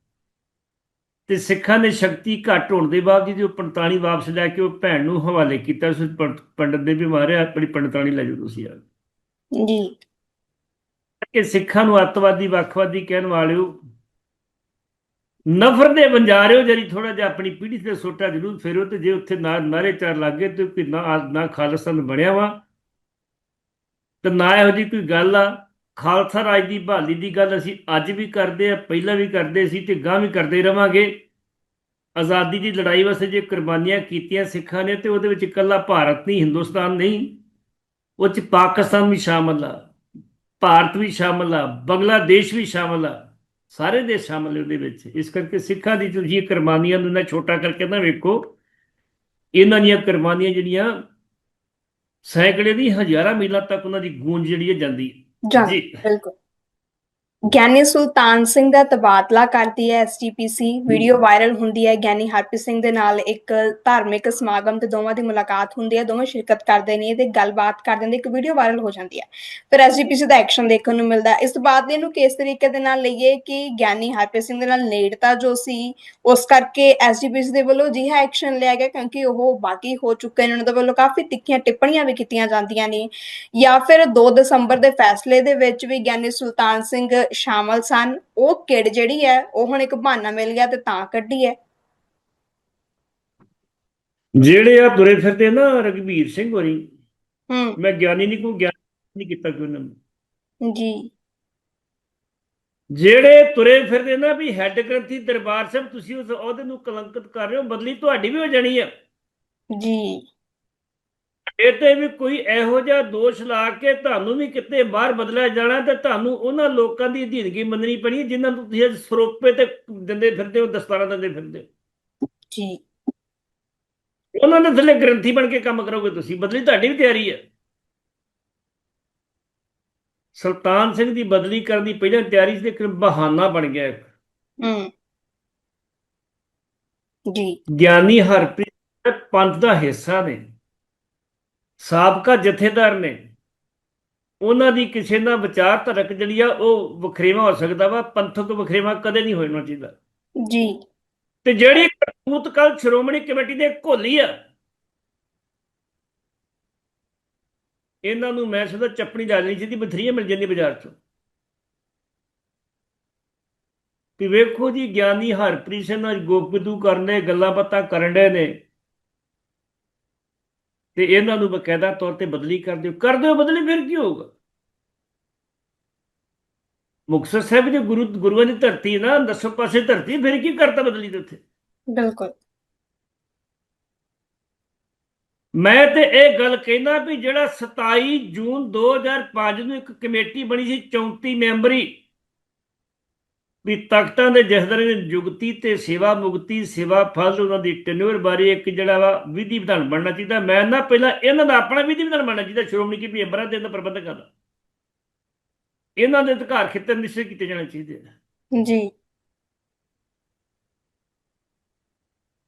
ਤੇ ਸਿੱਖਾਂ ਨੇ ਸ਼ਕਤੀ ਘੱਟ ਹੋਣ ਦੇ ਬਾਵਜੂਦ ਉਹ 45 ਵਾਪਸ ਲੈ ਕੇ ਉਹ ਭੈਣ ਨੂੰ ਹਵਾਲੇ ਕੀਤਾ, ਉਸ ਪੰਡ- ਪੰਡਤ ਨੇ ਵੀ ਮਾਰਿਆ, ਆਪਣੀ 45 ਲੈ ਜਾਓ ਤੁਸੀਂ ਆ ਜੀ। ਕਿ ਸਿੱਖਾਂ ਨੂੰ ਅੱਤਵਾਦੀ, ਵੱਖਵਾਦੀ ਕਹਿਣ ਵਾਲਿਓ ਨਫ਼ਰਤ ਦੇ ਬੰਜਾਰਿਓ ਜਿਹੜੀ ਥੋੜਾ ਜਿਹਾ ਆਪਣੀ ਪੀੜ੍ਹੀ ਤੇ ਸੋਟਾ ਜ਼ਰੂਰ ਫੇਰੋ ਤੇ ਜੇ ਉੱਥੇ ਨਾ ਨਾਰੇ ਚਾਰ ਲੱਗੇ ਤੇ ਕੋਈ ਨਾ ਨਾ ਖਾਲਸਤਾਨ ਬਣਿਆ ਵਾ। ਤੇ ਨਾ ਇਹੋ ਜੀ ਕੋਈ ਗੱਲ ਆ। ਖਾਲਸਾ ਰਾਜ ਦੀ ਬਹਾਲੀ ਦੀ ਗੱਲ ਅਸੀਂ ਅੱਜ ਵੀ ਕਰਦੇ ਆ, ਪਹਿਲਾਂ ਵੀ ਕਰਦੇ ਸੀ ਤੇ ਗਾਂ ਵੀ ਕਰਦੇ ਰਵਾਂਗੇ। ਆਜ਼ਾਦੀ ਦੀ ਲੜਾਈ ਵਾਸਤੇ ਜੇ ਕੁਰਬਾਨੀਆਂ ਕੀਤੀਆਂ ਸਿੱਖਾਂ ਨੇ ਤੇ ਉਹਦੇ ਵਿੱਚ ਇਕੱਲਾ ਭਾਰਤ ਨਹੀਂ, ਹਿੰਦੁਸਤਾਨ ਨਹੀਂ, ਉਹ ਚ ਪਾਕਿਸਤਾਨ ਵੀ ਸ਼ਾਮਲ ਆ। ਭਾਰਤ ਵੀ ਸ਼ਾਮਲ ਆ ਬੰਗਲਾਦੇਸ਼ ਵੀ ਸ਼ਾਮਲ ਆ ਸਾਰੇ ਦੇਸ਼ ਸ਼ਾਮਲ ਉਹਦੇ ਵਿੱਚ। ਇਸ ਕਰਕੇ ਸਿੱਖਾਂ ਦੀ ਇਹ ਕੁਰਬਾਨੀਆਂ ਨੂੰ ਨਾ ਛੋਟਾ ਕਰਕੇ ਨਾ ਵੇਖੋ ਇਹਨਾਂ ਦੀਆਂ ਕੁਰਬਾਨੀਆਂ ਜਿਹੜੀਆਂ ਸੈਂਕੜੇ ਦੀ ਹਜ਼ਾਰਾਂ ਮੀਲਾਂ ਤੱਕ ਉਹਨਾਂ ਦੀ ਗੂੰਜ ਜਿਹੜੀ ਹੈ ਜਾਂਦੀ ਹੈ। ਜੀ। ਬਿਲਕੁਲ। ਗਿਆਨੀ ਸੁਲਤਾਨ ਸਿੰਘ ਦਾ ਤਬਾਦਲਾ ਕਰਦੀ ਹੈ ਐਸਜੀਪੀਸੀ ਵੀਡੀਓ ਵਾਇਰਲ ਹੁੰਦੀ ਹੈ। ਗਿਆਨੀ ਹਰਪ੍ਰੀਤ ਸਿੰਘ ਦੇ ਨਾਲ ਇੱਕ ਧਾਰਮਿਕ ਸਮਾਗਮ ਤੇ ਦੋਵਾਂ ਦੀ ਮੁਲਾਕਾਤ ਹੁੰਦੀ ਹੈ। ਦੋਵੇਂ ਸ਼ਿਰਕਤ ਕਰਦੇ ਨੇ ਤੇ ਗੱਲਬਾਤ ਕਰਦੇ ਨੇ, ਇੱਕ ਵੀਡੀਓ ਵਾਇਰਲ ਹੋ ਜਾਂਦੀ ਹੈ। ਫਿਰ ਐਸਜੀਪੀਸੀ ਦਾ ਐਕਸ਼ਨ ਦੇਖਣ ਨੂੰ ਮਿਲਦਾ ਹੈ। ਇਸ ਤਬਾਦਲੇ ਨੂੰ ਕਿਸ ਤਰੀਕੇ ਦੇ ਨਾਲ ਲਈਏ ਕਿ ਗਿਆਨੀ ਹਰਪ੍ਰੀਤ ਸਿੰਘ ਦੇ ਨਾਲ ਨੇੜਤਾ ਜੋ ਸੀ, ਉਸ ਕਰਕੇ ਐਸਜੀਪੀਸੀ ਦੇ ਵੱਲੋਂ ਅਜਿਹਾ ਐਕਸ਼ਨ ਲਿਆ ਗਿਆ ਕਿਉਂਕਿ ਉਹ ਬਾਕੀ ਹੋ ਚੁੱਕੇ ਨੇ। ਉਹਨਾਂ ਦੇ ਵੱਲੋਂ ਕਾਫੀ ਤਿੱਖੀਆਂ ਟਿੱਪਣੀਆਂ ਵੀ ਕੀਤੀਆਂ ਜਾਂਦੀਆਂ ਨੇ। ਜਾਂ ਫਿਰ 2 ਦਸੰਬਰ ਦੇ ਫੈਸਲੇ ਦੇ ਵਿੱਚ ਵੀ ਗਿਆਨੀ ਸੁਲਤਾਨ ਸਿੰਘ ਸ਼ਾਮਲ ਸਨ ਉਹ ਕਿੜ ਜਿਹੜੀ ਹੈ ਉਹ ਹੁਣ ਇੱਕ ਬਹਾਨਾ ਮਿਲ ਗਿਆ ਤੇ ਤਾਂ ਕੱਢੀ ਹੈ। ਜਿਹੜੇ ਆ ਤੁਰੇ ਫਿਰਦੇ ਨਾ ਰਗਵੀਰ ਸਿੰਘ ਹੋਰੀ ਹੂੰ। ਮੈਂ ਗਿਆਨੀ ਨਹੀਂ ਕੋ ਗਿਆਨ ਨਹੀਂ ਕੀਤਾ ਕਿ ਉਹਨਾਂ ਨੂੰ। ਜੀ। ਜਿਹੜੇ ਤੁਰੇ ਫਿਰਦੇ ਨਾ ਵੀ ਹੈੱਡ ਗ੍ਰੰਥੀ ਦਰਬਾਰ ਸਾਹਿਬ ਤੁਸੀਂ ਉਸ ਅਹੁਦੇ ਨੂੰ ਕਲੰਕਿਤ ਕਰ ਰਹੇ ਹੋ ਬਦਲੀ ਤੁਹਾਡੀ ਵੀ ਹੋ ਜਾਣੀ ਆ। ਜੀ। ਇਹ ਤੇ ਵੀ ਕੋਈ ਇਹੋ ਜਿਹਾ ਦੋਸ਼ ਲਾ ਕੇ ਤੁਹਾਨੂੰ ਵੀ ਕਿਤੇ ਬਾਹਰ ਬਦਲਿਆ ਜਾਣਾ ਤੇ ਤੁਹਾਨੂੰ ਉਹਨਾਂ ਲੋਕਾਂ ਦੀ ਅਧੀਨਗੀ ਮੰਨਣੀ ਪੈਣੀ ਜਿਨ੍ਹਾਂ ਨੂੰ ਤੁਸੀਂ ਸਰੋਪੇ ਤੇ ਦਿੰਦੇ ਫਿਰਦੇ ਹੋ ਦਸਤਾਰਾਂ ਦਿੰਦੇ ਫਿਰਦੇ ਹੋ। ਜੀ। ਉਹਨਾਂ ਦੇ ਥੱਲੇ ਗ੍ਰੰਥੀ ਬਣ ਕੇ ਕੰਮ ਕਰੋਗੇ ਤੁਸੀਂ ਬਦਲੀ ਤੁਹਾਡੀ ਵੀ ਤਿਆਰੀ ਹੈ। ਸੁਲਤਾਨ ਸਿੰਘ ਦੀ ਬਦਲੀ ਕਰਨ ਦੀ ਪਹਿਲਾਂ ਤਿਆਰੀ ਸੀ ਇੱਕ ਬਹਾਨਾ ਬਣ ਗਿਆ ਇੱਕ। ਹੂੰ। ਜੀ। ਗਿਆਨੀ ਹਰਪ੍ਰੀਤ ਪੰਥ ਦਾ ਹਿੱਸਾ ਨੇ। ਸਾਬਕਾ ਜਥੇਦਾਰ ਨੇ ਉਹਨਾਂ ਦੀ ਕਿਸੇ ਨਾਲ ਵਿਚਾਰਧਾਰਕ ਜਿਹੜੀ ਆ ਉਹ ਵਖਰੇਵਾ ਹੋ ਸਕਦਾ ਵਾ ਪੰਥਕ ਵਖਰੇਵਾ ਕਦੇ ਨਹੀਂ ਹੋਣਾ ਚਾਹੀਦਾ ਜੀ। ਤੇ ਜਿਹੜੀ ਕਰਤੂਤ ਕੱਲ ਸ਼੍ਰੋਮਣੀ ਕਮੇਟੀ ਦੇ ਘੋਲੀ ਆ ਇਹਨਾਂ ਨੂੰ ਮੈਂ ਸਦਾ ਚੱਪਣੀ ਲਾ ਲਈ ਜਿਹਦੀ ਬਥਰੀਆਂ ਮਿਲ ਜਾਂਦੀ ਬਾਜ਼ਾਰ ਚੋਂ। ਕਿ ਵੇਖੋ ਜੀ ਗਿਆਨੀ ਹਰਪ੍ਰੀਤ ਸਿੰਘ ਨਾਲ ਗੋਪਗਦੂ ਕਰਨੇ ਗੱਲਾਂ ਬਾਤਾਂ ਕਰਨ ਦੇ ਨੇ ਤੇ ਇਹਨਾਂ ਨੂੰ ਬਕਾਇਦਾ ਤੌਰ ਤੇ ਬਦਲੀ ਕਰ ਦਿਓ। ਕਰ ਦਿਓ ਬਦਲੀ ਫਿਰ ਕੀ ਹੋਊਗਾ? ਮੁਕਤਸਰ ਸਾਹਿਬ ਦੇ ਗੁਰੂ ਗੁਰੂਆਂ ਦੀ ਧਰਤੀ ਨਾ ਦਸੋਂ ਪਾਸੇ ਧਰਤੀ ਫਿਰ ਕੀ ਕਰਤਾ ਬਦਲੀ ਦੇ ਉੱਥੇ? ਬਿਲਕੁਲ। ਮੈਂ ਤੇ ਇਹ ਗੱਲ ਕਹਿਣਾ ਵੀ ਜਿਹੜਾ 27 ਜੂਨ 2005 ਨੂੰ ਇੱਕ ਕਮੇਟੀ ਬਣੀ ਸੀ 34 ਮੈਂਬਰੀ ਵੀ ਤਖਤਾਂ ਦੇ ਜਥੇਦਾਰ ਨੇ ਜੁਗਤੀ ਤੇ ਸੇਵਾ ਮੁਕਤੀ ਸੇਵਾ ਫਲ ਉਹਨਾਂ ਦੀ ਟੈਨਿਓਰ ਬਾਰੇ ਇੱਕ ਜਿਹੜਾ ਵਾ ਵਿਧੀ ਵਿਧਾਨ ਬਣਨਾ ਚਾਹੀਦਾ। ਮੈਂ ਨਾ ਪਹਿਲਾਂ ਇਹਨਾਂ ਦਾ ਆਪਣਾ ਵਿਧੀ ਵਿਧਾਨ ਬਣਨਾ ਚਾਹੀਦਾ ਸ਼੍ਰੋਮਣੀ ਕੀ ਮੈਂਬਰਾਂ ਦੇ ਅੰਦਰ ਪ੍ਰਬੰਧਕਾਂ ਦਾ ਇਹਨਾਂ ਦੇ ਅਧਿਕਾਰ ਖੇਤਰ ਨਿਸ਼ਚਿਤ ਕੀਤੇ ਜਾਣੇ ਚਾਹੀਦੇ ਜੀ।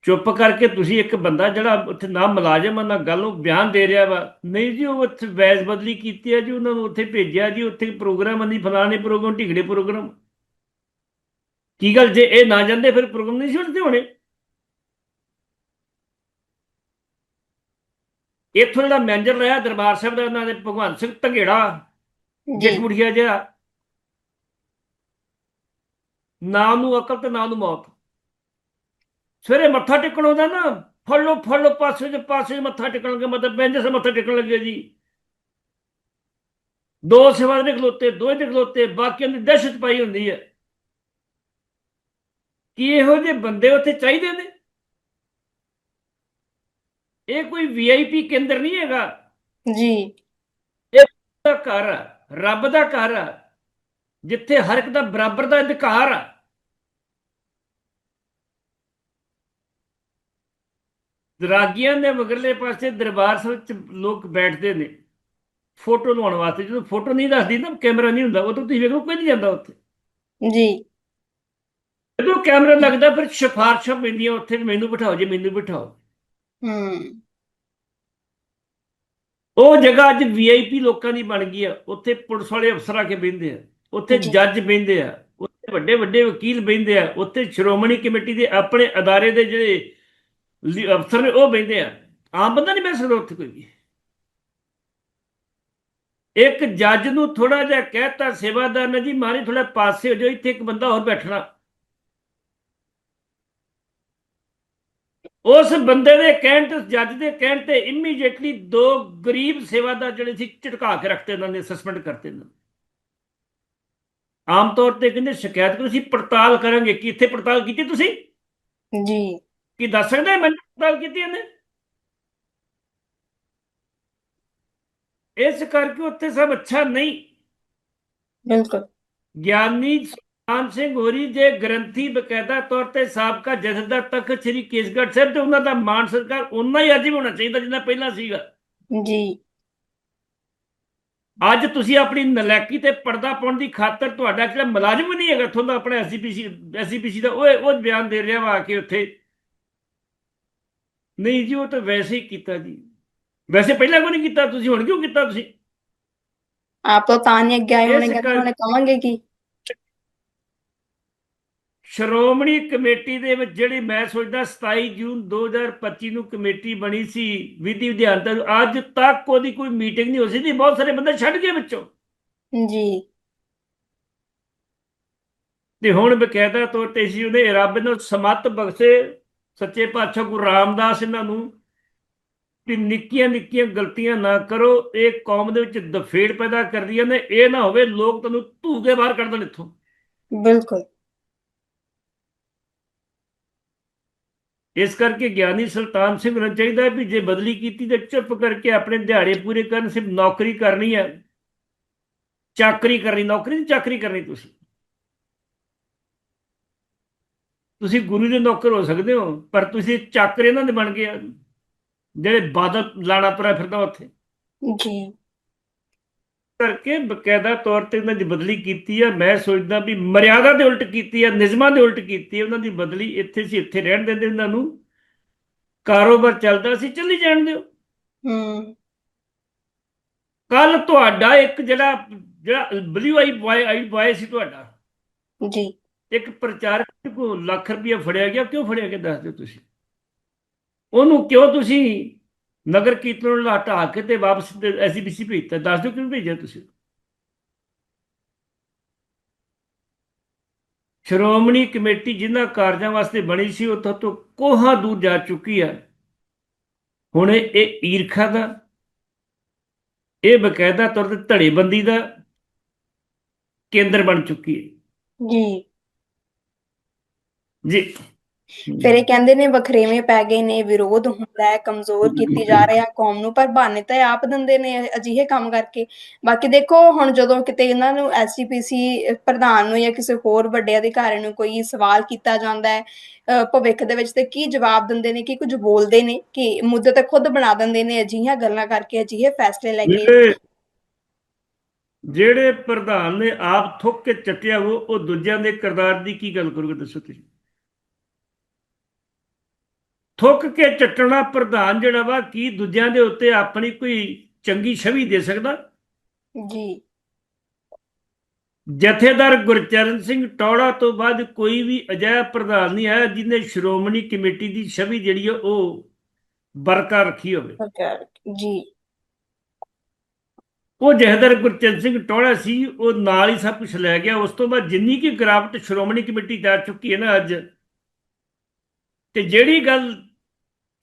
ਚੁੱਪ ਕਰਕੇ ਤੁਸੀਂ ਇੱਕ ਬੰਦਾ ਜਿਹੜਾ ਉੱਥੇ ਨਾ ਮੁਲਾਜ਼ਮ ਨਾ ਗੱਲ ਨੂੰ ਬਿਆਨ ਦੇ ਰਿਹਾ ਵਾ। ਨਹੀਂ ਜੀ ਉਹ ਉੱਥੇ ਵੈਸ ਬਦਲੀ ਕੀਤੀ ਹੈ ਜੀ ਉਹਨਾਂ ਨੂੰ ਉੱਥੇ ਭੇਜਿਆ ਜੀ ਉੱਥੇ ਪ੍ਰੋਗਰਾਮ ਨਹੀਂ ਫਲਾਣੇ ਪ੍ਰੋਗਰਾਮ ਢਿਗੜੇ ਪ੍ਰੋਗਰਾਮ। ਕੀ ਗੱਲ ਜੇ ਇਹ ਨਾ ਜਾਂਦੇ ਫਿਰ ਪ੍ਰੋਗਰਾਮ ਨਹੀਂ ਛੱਡਦੇ ਹੋਣੇ? ਇੱਥੋਂ ਜਿਹੜਾ ਮੈਨੇਜਰ ਰਿਹਾ ਦਰਬਾਰ ਸਾਹਿਬ ਦਾ ਉਹਨਾਂ ਦੇ ਭਗਵੰਤ ਸਿੰਘ ਧੰਗੇੜਾ ਜੀ। ਜਿਸ ਮੁੜੀਆ ਜਿਹਾ। ਨਾ ਨੂੰ ਅਕਲ ਤੇ ਨਾ ਨੂੰ ਮੌਤ। ਸਵੇਰੇ ਮੱਥਾ ਟੇਕਣ ਆਉਂਦਾ ਨਾ ਫੜੋ ਫੜੋ ਪਾਸੇ ਦੇ ਪਾਸੇ ਮੱਥਾ ਟੇਕਣ ਕੇ ਮਤਲਬ ਬੈਂਜ ਸੇ ਮੱਥਾ ਟੇਕਣ ਲੱਗੇ ਜੀ। ਦੋ ਸੇਵਾ ਦੇ ਖਲੋਤੇ ਦੋ ਦੇ ਖਲੋਤੇ ਬਾਕੀਆਂ ਦੀ ਦਹਿਸ਼ਤ ਪਾਈ ਹੁੰਦੀ ਹੈ। ਕੀ ਇਹੋ ਜਿਹੇ ਬੰਦੇ ਉੱਥੇ ਚਾਹੀਦੇ ਨੇ? ਇਹ ਕੋਈ ਵੀਆਈਪੀ ਕੇਂਦਰ ਨਹੀਂ ਹੈਗਾ। ਜੀ। ਦਾ ਘਰ ਆ ਰੱਬ ਦਾ ਘਰ ਆ ਜਿੱਥੇ ਹਰ ਇੱਕ ਦਾ ਬਰਾਬਰ ਦਾ ਅਧਿਕਾਰ ਆ। ਦਰਾਗੀਆਂ ਦੇ ਮਗਰਲੇ ਪਾਸੇ ਦਰਬਾਰ ਸਾਹਿਬ ਚ ਲੋਕ ਬੈਠਦੇ ਨੇ। ਫੋਟੋ ਲਵਾਉਣ ਵਾਸਤੇ। ਜਦੋਂ ਫੋਟੋ ਨਹੀਂ ਦੱਸਦੀ ਨਾ ਕੈਮਰਾ ਨਹੀਂ ਹੁੰਦਾ ਉਦੋਂ ਤੁਸੀਂ ਵੇਖੋ ਕੋਈ ਨਹੀਂ ਜਾਂਦਾ ਉੱਥੇ। ਜੀ। ਜਦੋਂ ਕੈਮਰਾ ਲੱਗਦਾ ਫਿਰ ਸਿਫਾਰਸ਼ਾਂ ਪੈਂਦੀਆਂ ਉੱਥੇ ਵੀ ਮੈਨੂੰ ਬਿਠਾਓ ਜੀ ਮੈਨੂੰ ਬਿਠਾਓ। ਹੂੰ। ਉਹ ਜਗ੍ਹਾ ਅੱਜ ਵੀਆਈਪੀ ਲੋਕਾਂ ਦੀ ਬਣ ਗਈ ਆ। ਉੱਥੇ ਪੁਲਿਸ ਵਾਲੇ ਅਫਸਰ ਆ ਕੇ ਬਹਿੰਦੇ ਆ। ਉੱਥੇ। ਜੱਜ ਬਹਿੰਦੇ ਆ। ਉੱਥੇ ਵੱਡੇ ਵੱਡੇ ਵਕੀਲ ਬਹਿੰਦੇ ਆ। ਉੱਥੇ ਸ਼੍ਰੋਮਣੀ ਕਮੇਟੀ ਦੇ ਆਪਣੇ ਅਦਾਰੇ ਦੇ ਜਿਹੜੇ ਅਫਸਰ ਨੇ ਉਹ ਬਹਿੰਦੇ ਆ। ਆਮ ਬੰਦਾ ਨਹੀਂ ਬਹਿ ਸਕਦਾ ਉੱਥੇ ਕੋਈ ਵੀ। ਇੱਕ ਜੱਜ ਨੂੰ ਥੋੜਾ ਜਿਹਾ ਕਹਿਤਾ ਸੇਵਾਦਾਰ ਨੇ ਜੀ ਮਾਰੇ ਥੋੜਾ ਪਾਸੇ ਹੋ ਜਾਓ ਇੱਥੇ ਇੱਕ ਬੰਦਾ ਹੋਰ ਬੈਠਣਾ। ਉਸ ਬੰਦੇ ਦੇ ਕਹਿਣ ਤੇ ਜੱਜ ਦੇ ਕਹਿਣ ਤੇ ਇਮੀਡੀਏਟਲੀ ਦੋ ਗਰੀਬ ਸੇਵਾਦਾਰ ਜਿਹੜੇ ਸੀ ਝਟਕਾ ਕੇ ਰੱਖਤੇ ਉਹਨਾਂ ਨੇ ਸਸਪੈਂਡ ਕਰਤੇ ਇਹਨਾਂ ਨੂੰ। ਆਮ ਤੌਰ ਤੇ ਕਹਿੰਦੇ ਸ਼ਿਕਾਇਤ ਕਰੋ ਅਸੀਂ ਪੜਤਾਲ ਕਰਾਂਗੇ। ਕਿ ਇੱਥੇ ਪੜਤਾਲ ਕੀਤੀ ਤੁਸੀਂ? ਜੀ। ਕੀ ਦੱਸ ਸਕਦੇ ਮੈਂ ਪੜਤਾਲ ਕੀਤੀ ਇਹਨੇ? ਇਸ ਕਰਕੇ ਉੱਥੇ ਸਭ ਅੱਛਾ ਨਹੀਂ। ਬਿਲਕੁਲ। ਗਿਆਨੀ ਸੁਲਤਾਨ ਸਿੰਘ ਹੋਰੀ ਜੇ ਗ੍ਰੰਥੀ ਬਕਾਇਦਾ ਤੌਰ ਤੇ ਸਾਬਕਾ ਜਥੇਦਾਰ ਤਖਤ ਸ੍ਰੀ ਕੇਸਗੜ੍ਹ ਸਾਹਿਬ ਤੇ ਉਹਨਾਂ ਦਾ ਮਾਨ ਸਤਿਕਾਰ ਉਨਾ ਹੀ ਅੱਜ ਵੀ ਹੋਣਾ ਚਾਹੀਦਾ ਜਿੰਨਾ ਪਹਿਲਾਂ ਸੀਗਾ। ਜੀ। ਅੱਜ ਤੁਸੀਂ ਆਪਣੀ ਨਲਾਇਕੀ ਤੇ ਪਰਦਾ ਪਾਉਣ ਦੀ ਖਾਤਰ ਤੁਹਾਡਾ ਜਿਹੜਾ ਮੁਲਾਜ਼ਮ ਨਹੀਂ ਹੈਗਾ ਦਾ ਆਪਣਾ ਐਸਜੀਪੀਸੀ ਐਸਜੀਪੀਸੀ ਦਾ ਉਹ ਉਹ ਬਿਆਨ ਦੇ ਰਿਹਾ ਵਾ ਕੇ ਉੱਥੇ। ਨਹੀਂ ਜੀ ਉਹ ਤਾਂ ਵੈਸੇ ਹੀ ਕੀਤਾ ਜੀ। ਵੈਸੇ ਪਹਿਲਾਂ ਕਿਉਂ ਨਹੀਂ ਕੀਤਾ? ਤੁਸੀਂ ਹੁਣ ਕਿਉਂ ਕੀਤਾ ਤੁਸੀਂ? ਆਪ ਤਾਂ ਤਾਂ ਨਹੀਂ ਅੱਗੇ ਆਏ ਹੋਣਗੇ ਉਹਨੇ ਕਹਾਂਗੇ ਕਿ ਸ਼੍ਰੋਮਣੀ ਕਮੇਟੀ ਦੇ ਵਿੱਚ ਜਿਹੜੀ ਮੈਂ ਸੋਚਦਾ 27 ਜੂਨ 2025 ਨੂੰ ਕਮੇਟੀ ਬਣੀ ਸੀ ਵਿਧੀ ਵਿਧਾਨ ਤੇ ਅੱਜ ਤੱਕ ਉਹਦੀ ਕੋਈ ਮੀਟਿੰਗ ਨਹੀਂ ਹੋਈ ਸੀ ਬਹੁਤ ਸਾਰੇ ਬੰਦੇ ਛੱਡ ਗਏ ਵਿੱਚੋਂ। ਜੀ। ਤੇ ਹੁਣ ਬਕਾਇਦਾ ਤੌਰ ਤੇ ਸੀ ਉਹਨੇ ਰੱਬ ਨੂੰ ਸਮਤ ਬਖਸ਼ੇ ਸੱਚੇ ਪਾਤਸ਼ਾਹ ਗੁਰੂ ਰਾਮਦਾਸ ਇਹਨਾਂ ਨੂੰ ਕਿ ਨਿੱਕੀਆਂ ਨਿੱਕੀਆਂ ਗਲਤੀਆਂ ਨਾ ਕਰੋ ਇਹ ਕੌਮ ਦੇ ਵਿੱਚ ਦਫੇੜ ਪੈਦਾ ਕਰਦੀਆਂ ਨੇ ਇਹ ਨਾ ਹੋਵੇ ਲੋਕ ਤੁਹਾਨੂੰ ਧੂ ਕੇ ਬਾਹਰ ਕੱਢ ਦੇਣ ਇੱਥੋਂ। ਬਿਲਕੁਲ। ਇਸ ਕਰਕੇ ਗਿਆਨੀ ਸੁਲਤਾਨ ਸਿੰਘ ਨੂੰ ਚਾਹੀਦਾ ਵੀ ਜੇ ਬਦਲੀ ਕੀਤੀ ਤੇ ਚੁੱਪ ਕਰਕੇ ਆਪਣੇ ਦਿਹਾੜੇ ਪੂਰੇ ਕਰਨ, ਸਿਰਫ ਨੌਕਰੀ ਕਰਨੀ ਹੈ। ਚਾਕਰੀ ਕਰਨੀ, ਨੌਕਰੀ ਨਹੀਂ, ਚਾਕਰੀ ਕਰਨੀ ਤੁਸੀਂ। ਤੁਸੀਂ ਗੁਰੂ ਦੇ ਨੌਕਰ ਹੋ ਸਕਦੇ ਹੋ, ਪਰ ਤੁਸੀਂ ਚਾਕਰ ਇਹਨਾਂ ਦੇ ਬਣ ਗਏ ਜਿਹੜੇ ਬਾਦਲ ਲਾਣਾ ਤੁਰਿਆ ਫਿਰਦਾ ਉੱਥੇ। ਜੀ। ਕਰਕੇ ਬਕਾਇਦਾ ਤੌਰ ਤੇ ਉਹਨਾਂ ਦੀ ਬਦਲੀ ਕੀਤੀ ਆ। ਮੈਂ ਸੋਚਦਾ ਵੀ ਮਰਿਆਦਾ ਦੇ ਉਲਟ ਕੀਤੀ ਆ ਨਿਯਮਾਂ ਦੇ ਉਲਟ ਕੀਤੀ ਆ। ਉਹਨਾਂ ਦੀ ਬਦਲੀ ਇੱਥੇ ਸੀ ਇੱਥੇ ਰਹਿਣ ਦਿੰਦੇ ਉਹਨਾਂ ਨੂੰ। ਕਾਰੋਬਾਰ ਚੱਲਦਾ ਸੀ ਚੱਲੀ ਜਾਣ ਦਿਓ। ਹੂੰ। ਕੱਲ ਤੁਹਾਡਾ ਇੱਕ ਜਿਹੜਾ ਜਿਹੜਾ blue eye boy eye boy ਸੀ ਤੁਹਾਡਾ। ਜੀ। ਇੱਕ ਪ੍ਰਚਾਰਕ ਕੋ ਲੱਖ ਰੁਪਇਆ ਫੜਿਆ ਗਿਆ। ਕਿਉਂ ਫੜਿਆ ਗਿਆ? ਦੱਸ ਦਿਓ ਤੁਸੀਂ। ਉਹਨੂੰ ਕਿਉਂ ਤੁਸੀਂ ਨਗਰ ਕੀਰਤਨ ਨੂੰ ਹਟਾ ਕੇ ਤੇ ਵਾਪਸ ਐਸਬੀਸੀ ਭੇਜਤਾ। ਦੱਸ ਦਿਓ ਕਿਉਂ ਭੇਜਿਆ ਤੁਸੀਂ? ਸ਼੍ਰੋਮਣੀ ਕਮੇਟੀ ਜਿਨ੍ਹਾਂ ਕਾਰਜਾਂ ਵਾਸਤੇ ਬਣੀ ਸੀ ਉੱਥੋਂ ਤੋਂ ਕੋਹਾਂ ਦੂਰ ਜਾ ਚੁੱਕੀ ਹੈ ਹੁਣ ਇਹ ਇਹ ਈਰਖਾ ਦਾ ਇਹ ਬਕਾਇਦਾ ਤੌਰ ਤੇ ਧੜੇਬੰਦੀ ਦਾ ਕੇਂਦਰ ਬਣ ਚੁੱਕੀ ਹੈ। ਜੀ। ਜੀ। ਫਿਰ ਇਹ ਕਹਿੰਦੇ ਨੇ ਵਖਰੇਵੇਂ ਪੈ ਗਏ ਨੇ ਵਿਰੋਧ ਹੁੰਦਾ ਹੈ ਕਮਜ਼ੋਰ ਕੀਤੀ ਜਾ ਰਿਹਾ ਕੌਮ ਨੂੰ ਪਰ ਬਹਾਨੇ ਤਾਂ ਆਪ ਦਿੰਦੇ ਨੇ ਅਜਿਹੇ ਕੰਮ ਕਰਕੇ। ਬਾਕੀ ਦੇਖੋ ਹੁਣ ਜਦੋਂ ਕਿਤੇ ਇਹਨਾਂ ਨੂੰ ਐਸਜੀਪੀਸੀ ਪ੍ਰਧਾਨ ਨੂੰ ਜਾਂ ਕਿਸੇ ਹੋਰ ਵੱਡੇ ਅਧਿਕਾਰੀ ਨੂੰ ਕੋਈ ਸਵਾਲ ਕੀਤਾ ਜਾਂਦਾ ਹੈ ਭਵਿੱਖ ਦੇ ਵਿੱਚ ਤੇ ਕੀ ਜਵਾਬ ਦਿੰਦੇ ਨੇ ਕਿ ਕੁਝ ਬੋਲਦੇ ਨੇ ਕਿ ਮੁੱਦੇ ਤਾਂ ਖੁਦ ਬਣਾ ਦਿੰਦੇ ਨੇ ਅਜਿਹੀਆਂ ਗੱਲਾਂ ਕਰਕੇ ਅਜਿਹੇ ਫੈਸਲੇ ਲੈ ਕੇ। ਜਿਹੜੇ ਪ੍ਰਧਾਨ ਨੇ ਆਪ ਥੁੱਕ ਕੇ ਚੱਟਿਆ ਉਹ ਉਹ ਦੂਜਿਆਂ ਦੇ ਕਿਰਦਾਰ ਦੀ ਕੀ ਗੱਲ ਕਰੋਗੇ ਦੱਸੋ ਤੁਸੀਂ? ਥੁੱਕ ਕੇ ਚੱਟਣਾ ਪ੍ਰਧਾਨ ਜਿਹੜਾ ਵਾ ਕੀ ਦੂਜਿਆਂ ਦੇ ਉੱਤੇ ਆਪਣੀ ਕੋਈ ਚੰਗੀ ਛਵੀ ਦੇ ਸਕਦਾ? ਜੀ। ਜਥੇਦਾਰ ਗੁਰਚਰਨ ਸਿੰਘ ਟੌੜਾ ਤੋਂ ਬਾਅਦ ਕੋਈ ਵੀ ਅਜਿਹਾ ਪ੍ਰਧਾਨ ਨਹੀਂ ਆਇਆ ਜਿਹਨੇ ਸ਼੍ਰੋਮਣੀ ਕਮੇਟੀ ਦੀ ਛਵੀ ਜਿਹੜੀ ਆ ਉਹ ਬਰਕਰਾਰ ਰੱਖੀ ਹੋਵੇ। ਜੀ। ਉਹ ਜਹਦਰ ਗੁਰਚਰਨ ਸਿੰਘ ਟੋੜਾ ਸੀ ਉਹ ਨਾਲ ਹੀ ਸਭ ਕੁਝ ਲੈ ਗਿਆ। ਉਸ ਤੋਂ ਬਾਅਦ ਜਿੰਨੀ ਕੀ ਗਰਾਵਟ ਸ਼੍ਰੋਮਣੀ ਕਮੇਟੀ ਕਰ ਚੁੱਕੀ ਹੈ ਨਾ ਅੱਜ ਤੇ ਜਿਹੜੀ ਗੱਲ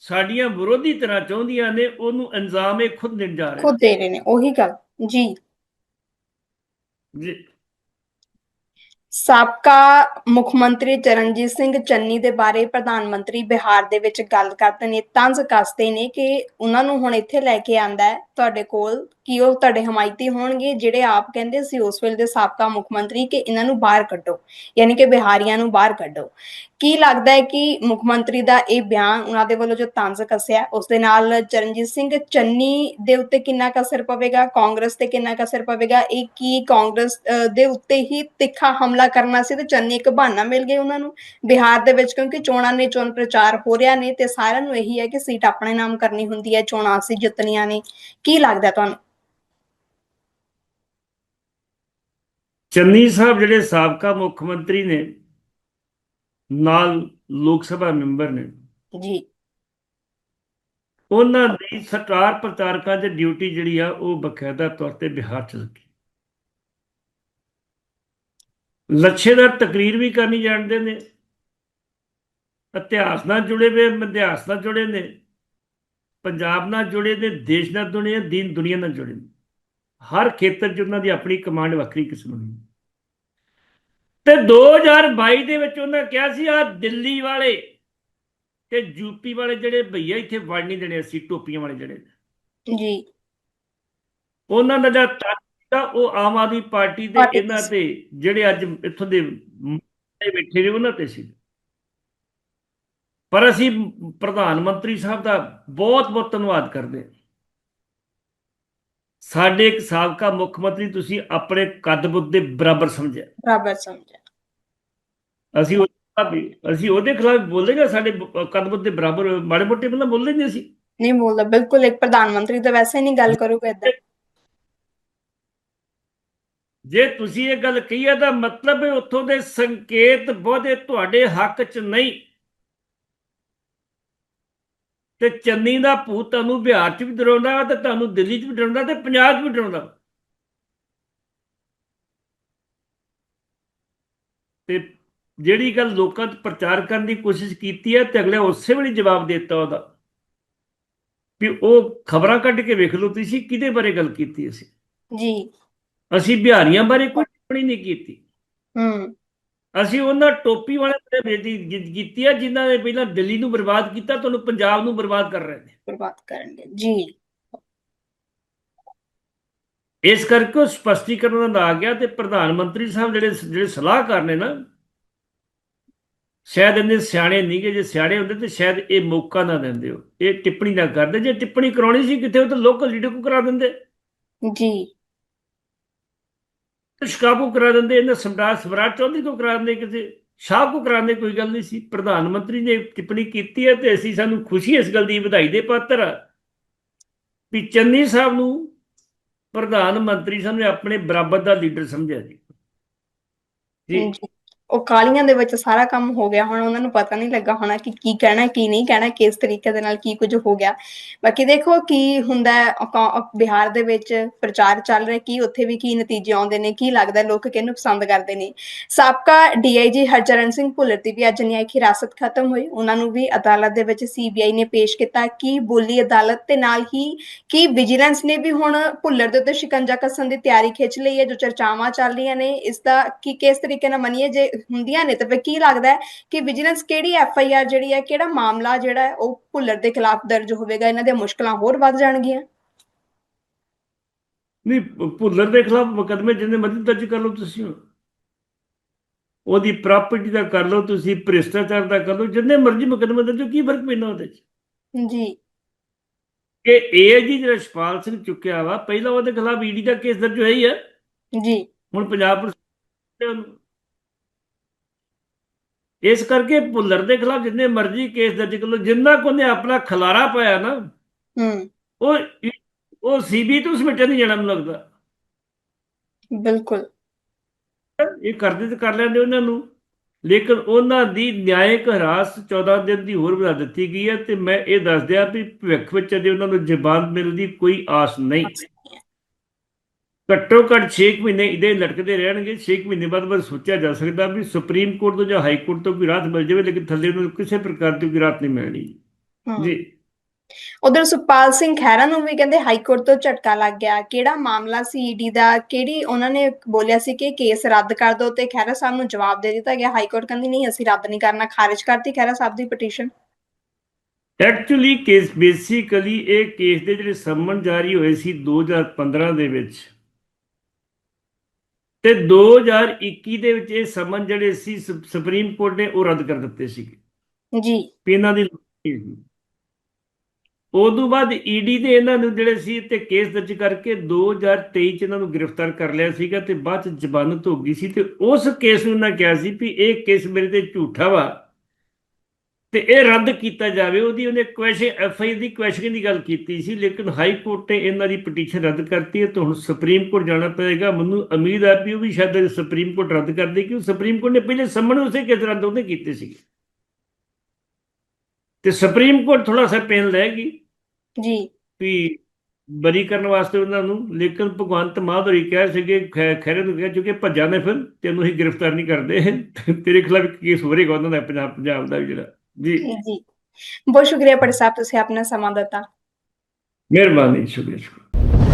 ਸਾਡੀਆਂ ਵਿਰੋਧੀ ਤਰ੍ਹਾਂ ਚਾਹੁੰਦੀਆਂ ਨੇ ਉਹਨੂੰ ਅੰਜਾਮ ਇਹ ਖੁਦ ਦੇਣ ਜਾ ਰਿਹਾ ਖੁਦ ਦੇ ਰਹੇ ਨੇ ਉਹੀ ਗੱਲ। ਜੀ। ਜੀ। ਸਾਬਕਾ ਮੁੱਖ ਮੰਤਰੀ ਚਰਨਜੀਤ ਸਿੰਘ ਚੰਨੀ ਦੇ ਬਾਰੇ ਪ੍ਰਧਾਨ ਮੰਤਰੀ ਬਿਹਾਰ ਦੇ ਵਿੱਚ ਗੱਲ ਕਰਦੇ ਨੇ ਤੰਜ਼ ਕੱਸਦੇ ਨੇ ਕਿ ਉਹਨਾਂ ਨੂੰ ਹੁਣ ਇੱਥੇ ਲੈ ਕੇ ਆਂਦਾ ਹੈ ਤੁਹਾਡੇ ਕੋਲ ਕਿ ਉਹ ਤੁਹਾਡੇ ਹਮਾਇਤੀ ਹੋਣਗੇ? ਜਿਹੜੇ ਆਪ ਕਹਿੰਦੇ ਸੀ ਉਸ ਵੇਲੇ ਦੇ ਸਾਬਕਾ ਮੁੱਖ ਮੰਤਰੀ ਕਿ ਇਹਨਾਂ ਨੂੰ ਬਾਹਰ ਕੱਢੋ, ਯਾਨੀ ਕਿ ਬਿਹਾਰੀਆਂ ਨੂੰ ਬਾਹਰ ਕੱਢੋ। ਕੀ ਲੱਗਦਾ ਹੈ ਕਿ ਮੁੱਖ ਮੰਤਰੀ ਦਾ ਇਹ ਬਿਆਨ ਉਹਨਾਂ ਦੇ ਵੱਲੋਂ ਜੋ ਤੰਜ਼ ਕੱਸਿਆ, ਉਸ ਦੇ ਨਾਲ ਚਰਨਜੀਤ ਸਿੰਘ ਚੰਨੀ ਦੇ ਉੱਤੇ ਕਿੰਨਾ ਅਸਰ ਪਵੇਗਾ? ਕਾਂਗਰਸ ਤੇ ਕਿੰਨਾ ਕੁ ਅਸਰ ਪਵੇਗਾ? ਇਹ ਕੀ ਕਾਂਗਰਸ ਦੇ ਉੱਤੇ ਹੀ ਤਿੱਖਾ ਹਮਲਾ ਕਰਨਾ ਸੀ ਤੇ ਚੰਨੀ ਇੱਕ ਬਹਾਨਾ ਮਿਲ ਗਿਆ ਉਹਨਾਂ ਨੂੰ? ਬਿਹਾਰ ਦੇ ਵਿੱਚ ਕਿਉਂਕਿ ਚੋਣਾਂ ਨੇ, ਚੋਣ ਪ੍ਰਚਾਰ ਹੋ ਰਿਹਾ ਨੇ ਤੇ ਸਾਰਿਆਂ ਨੂੰ ਇਹੀ ਹੈ ਕਿ ਸੀਟ ਆਪਣੇ ਨਾਮ ਕਰਨੀ ਹੁੰਦੀ ਹੈ, ਚੋਣਾਂ ਅਸੀਂ ਜਿੱਤਣੀਆਂ ਨੇ। ਕੀ ਲੱਗਦਾ ਤੁਹਾਨੂੰ? ਚੰਨੀ ਸਾਹਿਬ ਜਿਹੜੇ ਸਾਬਕਾ ਮੁੱਖ ਮੰਤਰੀ ਨੇ ਨਾਲ ਲੋਕ ਸਭਾ ਮੈਂਬਰ ਨੇ ਜੀ। ਉਹਨਾਂ ਦੀ ਸਟਾਰ ਪ੍ਰਚਾਰਕਾਂ ਦੀ ਡਿਊਟੀ ਜਿਹੜੀ ਆ ਉਹ ਬਕਾਇਦਾ ਤੌਰ ਤੇ ਬਿਹਾਰ ਚ ਲੱਗੀ। ਲੱਛੇਦਾਰ ਤਕਰੀਰ ਵੀ ਕਰਨੀ ਜਾਣਦੇ ਨੇ ਇਤਿਹਾਸ ਨਾਲ ਜੁੜੇ ਹੋਏ ਇਤਿਹਾਸ ਨਾਲ ਜੁੜੇ ਨੇ ਪੰਜਾਬ ਨਾਲ ਜੁੜੇ ਨੇ ਦੇਸ਼ ਨਾਲ ਨੇ ਦੀਨ ਦੁਨੀਆ ਨਾਲ ਜੁੜੇ ਨੇ। ਹਰ ਖੇਤਰ 'ਚ ਉਹਨਾਂ ਦੀ ਆਪਣੀ ਕਮਾਂਡ ਵੱਖਰੀ ਕਿਸਮ ਦੀ। ਤੇ 2022 ਦੇ ਵਿੱਚ ਉਹਨਾਂ ਕਿਹਾ ਸੀ ਆ ਦਿੱਲੀ ਵਾਲੇ ਤੇ ਯੂਪੀ ਵਾਲੇ ਜਿਹੜੇ ਭਈਆ ਇੱਥੇ ਵੜ ਨਹੀਂ ਦੇਣੇ ਅਸੀਂ ਟੋਪੀਆਂ ਵਾਲੇ ਜਿਹੜੇ। ਜੀ। ਉਹਨਾਂ ਦਾ ਜਿਹੜਾ ਸੀਗਾ ਉਹ ਆਮ ਆਦਮੀ ਪਾਰਟੀ ਦੇ ਇਹਨਾਂ ਤੇ ਜਿਹੜੇ ਅੱਜ ਇੱਥੋਂ ਦੇ ਬੈਠੇ ਨੇ ਉਹਨਾਂ ਤੇ ਸੀ। ਪਰ ਅਸੀਂ ਪ੍ਰਧਾਨ ਮੰਤਰੀ ਸਾਹਿਬ ਦਾ ਬਹੁਤ ਬਹੁਤ ਧੰਨਵਾਦ ਕਰਦੇ ਹਾਂ। ਸਾਡੇ ਇੱਕ ਸਾਬਕਾ ਮੁੱਖ ਮੰਤਰੀ ਤੁਸੀਂ ਆਪਣੇ ਕੱਦ ਬੁੱਧ ਦੇ ਬਰਾਬਰ ਸਮਝਿਆ। ਬਰਾਬਰ ਸਮਝਿਆ। ਅਸੀਂ ਅਸੀਂ ਉਹਦੇ ਖਿਲਾਫ ਬੋਲੇਗਾ ਸਾਡੇ ਬ- ਕੱਦ ਬੁੱਧ ਦੇ ਬਰਾਬਰ ਮਾੜੇ ਮੋਟੇ ਮਤਲਬ ਬੋਲਦੇ ਨਹੀਂ ਅਸੀਂ? ਨਹੀਂ ਬੋਲਦਾ ਬਿਲਕੁਲ ਇੱਕ ਪ੍ਰਧਾਨ ਮੰਤਰੀ ਤਾਂ ਵੈਸੇ ਨਹੀਂ ਗੱਲ ਕਰੂਗਾ ਇਦਾਂ। ਜੇ ਤੁਸੀਂ ਇਹ ਗੱਲ ਕਹੀ ਹੈ ਤਾਂ ਮਤਲਬ ਹੈ ਉੱਥੋਂ ਦੇ ਸੰਕੇਤ ਬਹੁਤੇ ਤੁਹਾਡੇ ਹੱਕ 'ਚ ਨਹੀਂ। ਤੇ ਚੰਨੀ ਦਾ ਭੂਤ ਤੁਹਾਨੂੰ ਬਿਹਾਰ 'ਚ ਵੀ ਡਰਾਉਂਦਾ ਤੇ ਤੁਹਾਨੂੰ ਦਿੱਲੀ 'ਚ ਵੀ ਡਰਾਉਂਦਾ ਤੇ ਪੰਜਾਬ 'ਚ ਵੀ ਡਰਾਉਂਦਾ। ਤੇ ਜਿਹੜੀ ਗੱਲ ਲੋਕਾਂ 'ਚ ਪ੍ਰਚਾਰ ਕਰਨ ਦੀ ਕੋਸ਼ਿਸ਼ ਕੀਤੀ ਹੈ ਤੇ ਅਗਲੇ ਉਸੇ ਵੇਲੇ ਜਵਾਬ ਦਿੱਤਾ ਉਹਦਾ ਵੀ ਉਹ ਖਬਰਾਂ ਕੱਢ ਕੇ ਵੇਖ ਲਓ ਤੁਸੀਂ ਕਿਹਦੇ ਬਾਰੇ ਗੱਲ ਕੀਤੀ ਅਸੀਂ? ਜੀ। ਅਸੀਂ ਬਿਹਾਰੀਆਂ ਬਾਰੇ ਕੋਈ ਟਿੱਪਣੀ ਨਹੀਂ ਕੀਤੀ। ਹੂੰ। ਅਸੀਂ ਉਹਨਾਂ ਟੋਪੀ ਵਾਲੇ ਬਾਰੇ ਬੇਨਤੀ ਕੀ- ਕੀਤੀ ਹੈ ਜਿਨ੍ਹਾਂ ਨੇ ਪਹਿਲਾਂ ਦਿੱਲੀ ਨੂੰ ਬਰਬਾਦ ਕੀਤਾ ਤੁਹਾਨੂੰ ਪੰਜਾਬ ਨੂੰ ਬਰਬਾਦ ਕਰ ਰਹੇ ਨੇ। ਬਰਬਾਦ ਕਰਨਗੇ ਜੀ। ਇਸ ਕਰਕੇ ਸਪਸ਼ਟੀਕਰਨ ਦਾ ਆ ਗਿਆ ਤੇ ਪ੍ਰਧਾਨ ਮੰਤਰੀ ਸਾਹਿਬ ਜਿਹੜੇ ਜਿਹੜੇ ਸਲਾਹਕਾਰ ਨੇ ਨਾ ਸ਼ਾਇਦ ਇੰਨੇ ਸਿਆਣੇ ਨਹੀਂ ਕਿ ਜੇ ਸਿਆਣੇ ਹੁੰਦੇ ਤੇ ਸ਼ਾਇਦ ਇਹ ਮੌਕਾ ਨਾ ਦਿੰਦੇ ਹੋ ਇਹ ਟਿੱਪਣੀ ਨਾ ਕਰਦੇ ਜੇ ਟਿੱਪਣੀ ਕਰਾਉਣੀ ਸੀ ਕਿਤੇ ਉਹ ਤਾਂ ਲੋਕਲ ਲੀਡਰ ਕੋ ਕਰਾ ਦਿੰਦੇ। ਜੀ। ਸ਼ਿਕਾਗੋ ਕਰਾ ਦਿੰਦੇ, ਇਹਨਾਂ ਸਮਰਾਟ ਸਵਰਾਜ ਚੌਧਰੀ ਕੋ ਕਰਾ ਦਿੰਦੇ, ਕਿਸੇ ਸ਼ਾਹ ਕਰਾਉਣ ਦੀ ਕੋਈ ਗੱਲ ਨਹੀਂ ਸੀ। ਪ੍ਰਧਾਨ ਮੰਤਰੀ ਨੇ ਟਿੱਪਣੀ ਕੀਤੀ ਹੈ ਤੇ ਅਸੀਂ ਸਾਨੂੰ ਖੁਸ਼ੀ ਇਸ ਗੱਲ ਦੀ ਵਧਾਈ ਦੇ ਪਾਤਰ ਵੀ ਚੰਨੀ ਸਾਹਿਬ ਨੂੰ ਪ੍ਰਧਾਨ ਮੰਤਰੀ ਸਾਨੂੰ ਆਪਣੇ ਬਰਾਬਰ ਦਾ ਲੀਡਰ ਸਮਝਿਆ ਜੀ। ਜੀ। ਉਹ ਕਾਲੀਆਂ ਦੇ ਵਿੱਚ ਸਾਰਾ ਕੰਮ ਹੋ ਗਿਆ। ਹੁਣ ਉਹਨਾਂ ਨੂੰ ਪਤਾ ਨਹੀਂ ਲੱਗਾ ਹੋਣਾ ਕਿ ਕੀ ਕਹਿਣਾ, ਕੀ ਨਹੀਂ ਕਹਿਣਾ, ਕਿਸ ਤਰੀਕੇ ਦੇ ਨਾਲ ਕੀ ਕੁਝ ਹੋ ਗਿਆ। ਬਾਕੀ ਦੇਖੋ ਕੀ ਹੁੰਦਾ ਬਿਹਾਰ ਦੇ ਵਿੱਚ ਪ੍ਰਚਾਰ ਚੱਲ ਰਿਹਾ, ਕੀ ਉੱਥੇ ਵੀ ਕੀ ਨਤੀਜੇ ਆਉਂਦੇ ਨੇ, ਕੀ ਲੱਗਦਾ ਲੋਕ ਕਿਹਨੂੰ ਪਸੰਦ ਕਰਦੇ ਨੇ। ਸਾਬਕਾ ਡੀਆਈਜੀ ਹਰਚਰਨ ਸਿੰਘ ਭੁੱਲਰ ਦੀ ਵੀ ਅੱਜ ਨਿਆਇਕ ਹਿਰਾਸਤ ਖਤਮ ਹੋਈ। ਉਹਨਾਂ ਨੂੰ ਵੀ ਅਦਾਲਤ ਦੇ ਵਿੱਚ ਸੀਬੀਆਈ ਨੇ ਪੇਸ਼ ਕੀਤਾ। ਕੀ ਬੋਲੀ ਅਦਾਲਤ ਤੇ ਨਾਲ ਹੀ, ਕੀ ਵਿਜੀਲੈਂਸ ਨੇ ਵੀ ਹੁਣ ਭੁੱਲਰ ਦੇ ਉੱਤੇ ਸ਼ਿਕੰਜਾ ਕੱਸਣ ਦੀ ਤਿਆਰੀ ਖਿੱਚ ਲਈ ਹੈ, ਜੋ ਚਰਚਾਵਾਂ ਚੱਲ ਰਹੀਆਂ ਨੇ। ਇਸ ਦਾ ਕੀ, ਕਿਸ ਤਰੀਕੇ ਨਾਲ ਮੰਨੀਏ, ਜੇ ਹੁੰਦੀਆਂ ਨੇ ਤਾਂ ਫਿਰ ਕੀ ਲੱਗਦਾ ਹੈ ਕਿ ਵਿਜੀਲੈਂਸ ਕਿਹੜੀ ਐਫ ਆਈ ਆਰ ਜਿਹੜੀ ਹੈ ਕਿਹੜਾ ਮਾਮਲਾ ਜਿਹੜਾ ਹੈ ਉਹ ਭੁੱਲਰ ਦੇ ਖਿਲਾਫ ਦਰਜ ਹੋਵੇਗਾ? ਇਹਨਾਂ ਦੀਆਂ ਮੁਸ਼ਕਲਾਂ ਹੋਰ ਵੱਧ ਜਾਣਗੀਆਂ। ਨਹੀਂ ਭੁੱਲਰ ਦੇ ਖਿਲਾਫ ਮੁਕੱਦਮੇ ਜਿੰਨੇ ਮਰਜ਼ੀ ਦਰਜ ਕਰ ਲਓ ਤੁਸੀਂ। ਉਹਦੀ ਪ੍ਰਾਪਰਟੀ ਦਾ ਕਰ ਲਓ ਤੁਸੀਂ ਭ੍ਰਿਸ਼ਟਾਚਾਰ ਦਾ ਕਰ ਲਓ ਜਿੰਨੇ ਮਰਜ਼ੀ ਮੁਕੱਦਮੇ ਦਰਜ ਕੀ ਫ਼ਰਕ ਪੈਂਦਾ ਉਹਦੇ ਚ? ਜੀ। ਕਿ ਇਹ ਜੀ ਜਿਹੜਾ ਸ਼ਪਾਲ ਸਿੰਘ ਚੁੱਕਿਆ ਵਾ ਪਹਿਲਾਂ ਉਹਦੇ ਖਿਲਾਫ ਈਡੀ ਦਾ ਕੇਸ ਦਰਜ ਹੋਇਆ ਹੀ ਆ। ਜੀ। ਹੁਣ ਪੰਜਾਬ ਪੁਲਿਸ ਇਸ ਕਰਕੇ ਭੁੱਲਰ ਦੇ ਖਿਲਾਫ ਜਿੰਨੇ ਮਰਜ਼ੀ ਕੇਸ ਦਰਜ ਕਰ ਲਓ ਜਿੰਨਾ ਕੋ ਨੇ ਆਪਣਾ ਖਲਾਰਾ ਪਾਇਆ ਨਾ ਹੂੰ। ਉਹ ਉਹ ਸੀਬੀ ਤੋਂ ਸਮਿਟਿਆ ਨਹੀਂ ਜਾਣਾ ਮੈਨੂੰ ਲੱਗਦਾ। ਬਿਲਕੁਲ। ਇਹ ਕਰਦੇ ਤੇ ਕਰ ਲੈਂਦੇ ਉਹਨਾਂ ਨੂੰ ਲੇਕਿਨ ਉਹਨਾਂ ਦੀ ਨਿਆਇਕ ਹਰਾਸ 14 ਦਿਨ ਦੀ ਹੋਰ ਵਧਾ ਦਿੱਤੀ ਗਈ ਹੈ ਤੇ ਮੈਂ ਇਹ ਦੱਸ ਦਿਆਂ ਵੀ ਭਵਿੱਖ ਵਿੱਚ ਅਜੇ ਉਹਨਾਂ ਨੂੰ ਜ਼ਬਾਨ ਮਿਲਣ ਦੀ ਕੋਈ ਆਸ ਨਹੀਂ। ਘੱਟੋ ਘੱਟ 6 ਮਹੀਨੇ ਇਹਦੇ ਲਟਕਦੇ ਰਹਿਣਗੇ 6 ਮਹੀਨੇ ਬਾਅਦ ਬਾਅਦ ਸੋਚਿਆ ਜਾ ਸਕਦਾ ਵੀ ਸੁਪਰੀਮ ਕੋਰਟ ਤੋਂ ਜਾਂ ਹਾਈ ਕੋਰਟ ਤੋਂ ਕੋਈ ਰਾਹਤ ਮਿਲ ਜਾਵੇ ਲੇਕਿਨ ਥੱਲੇ ਨੂੰ ਕਿਸੇ ਪ੍ਰਕਾਰ ਦੀ ਕੋਈ ਰਾਹਤ ਨਹੀਂ ਮਿਲਣੀ। ਜੀ। ਉਧਰ ਸੁਪਾਲ ਸਿੰਘ ਖਹਿਰਾ ਨੂੰ ਵੀ ਕਹਿੰਦੇ ਹਾਈ ਕੋਰਟ ਤੋਂ ਝਟਕਾ ਲੱਗ ਗਿਆ। ਕਿਹੜਾ ਮਾਮਲਾ ਸੀ ਈਡੀ ਦਾ? ਕਿਹੜੀ ਉਹਨਾਂ ਨੇ ਬੋਲਿਆ ਸੀ ਕਿ ਕੇਸ ਰੱਦ ਕਰ ਦਿਓ ਤੇ ਖਹਿਰਾ ਸਾਹਿਬ ਨੂੰ ਜਵਾਬ ਦੇ ਦਿੱਤਾ ਗਿਆ। ਹਾਈ ਕੋਰਟ ਕਹਿੰਦੀ ਨਹੀਂ ਅਸੀਂ ਰੱਦ ਨਹੀਂ ਕਰਨਾ ਖਾਰਿਜ ਕਰਤੀ ਖਹਿਰਾ ਸਾਹਿਬ ਦੀ ਪਟੀਸ਼ਨ ਐਕਚੁਅਲੀ ਕੇਸ ਬੇਸਿਕਲੀ ਇਹ ਕੇਸ ਦੇ ਜਿਹੜੇ ਸੰਮਨ ਜਾਰੀ ਹੋਏ ਸੀ 2015 ਦੇ ਵਿੱਚ। ਤੇ 2021 ਦੇ ਵਿੱਚ ਇਹ ਸੰਮਨ ਜਿਹੜੇ ਸੀ ਸੁਪਰੀਮ ਕੋਰਟ ਨੇ ਉਹ ਰੱਦ ਕਰ ਦਿੱਤੇ ਸੀਗੇ। ਜੀ। ਵੀ ਇਹਨਾਂ ਦੀ ਉਦੋਂ ਬਾਅਦ ਈਡੀ ਨੇ ਇਹਨਾਂ ਨੂੰ ਜਿਹੜੇ ਸੀ ਤੇ ਕੇਸ ਦਰਜ ਕਰਕੇ 2023 ਚ ਇਹਨਾਂ ਨੂੰ ਗ੍ਰਿਫਤਾਰ ਕਰ ਲਿਆ ਸੀਗਾ ਤੇ ਬਾਅਦ ਚ ਜ਼ਮਾਨਤ ਹੋ ਗਈ ਸੀ ਤੇ ਉਸ ਕੇਸ ਨੂੰ ਇਹਨਾਂ ਕਿਹਾ ਸੀ ਵੀ ਇਹ ਕੇਸ ਮੇਰੇ ਤੇ ਝੂਠਾ ਵਾ। ਤੇ ਇਹ ਰੱਦ ਕੀਤਾ ਜਾਵੇ ਉਹਦੀ ਉਹਨੇ ਕੁਐਸਚਨ ਐਫ ਆਈ ਦੀ ਕੁਐਸਚਨ ਦੀ ਗੱਲ ਕੀਤੀ ਸੀ ਲੇਕਿਨ ਹਾਈ ਕੋਰਟ ਨੇ ਇਹਨਾਂ ਦੀ ਪਟੀਸ਼ਨ ਰੱਦ ਕਰਤੀ ਹੈ ਤਾਂ ਹੁਣ ਸੁਪਰੀਮ ਕੋਰਟ ਜਾਣਾ ਪਏਗਾ। ਮੈਨੂੰ ਉਮੀਦ ਹੈ ਵੀ ਉਹ ਵੀ ਸ਼ਾਇਦ ਸੁਪਰੀਮ ਕੋਰਟ ਰੱਦ ਕਰ ਦੇ ਕਿਉਂ ਸੁਪਰੀਮ ਕੋਰਟ ਨੇ ਪਹਿਲੇ ਸੰਮਣ ਉਸੇ ਕੇਸ ਰੱਦ ਉਹਨੇ ਕੀਤੇ ਸੀ ਤੇ ਸੁਪਰੀਮ ਕੋਰਟ ਥੋੜਾ ਸਾ ਪੇਨ ਲਏਗੀ ਜੀ। ਵੀ ਬਰੀ ਕਰਨ ਵਾਸਤੇ ਉਹਨਾਂ ਨੂੰ ਲੇਕਿਨ ਭਗਵੰਤ ਮਾਧੁਰੀ ਕਹਿ ਸੀਗੇ ਖੈਰੇ ਨੂੰ ਕਿਹਾ ਚੁੱਕੇ ਭੱਜਾਂ ਨੇ ਫਿਰ ਤੈਨੂੰ ਹੀ ਗ੍ਰਿਫਤਾਰ ਨਹੀਂ ਕਰਦੇ। ਤੇਰੇ ਖਿਲਾਫ ਕੇਸ ਹੋ ਰਿਹਾ ਉਹਨਾਂ ਦਾ ਪੰਜਾਬ ਪੰਜਾਬ ਦਾ ਵੀ ਜਿਹੜਾ। ਜੀ। ਜੀ ਬਹੁਤ ਸ਼ੁਕਰੀਆ ਪਟੇ ਸਾਹਿਬ ਤੁਸੀਂ ਆਪਣਾ ਸਮਾਂ ਦਿੱਤਾ। ਮਿਹਰਬਾਨੀ ਸ਼ੁਕਰੀਆ ਸ਼ੁਕਰੀਆ।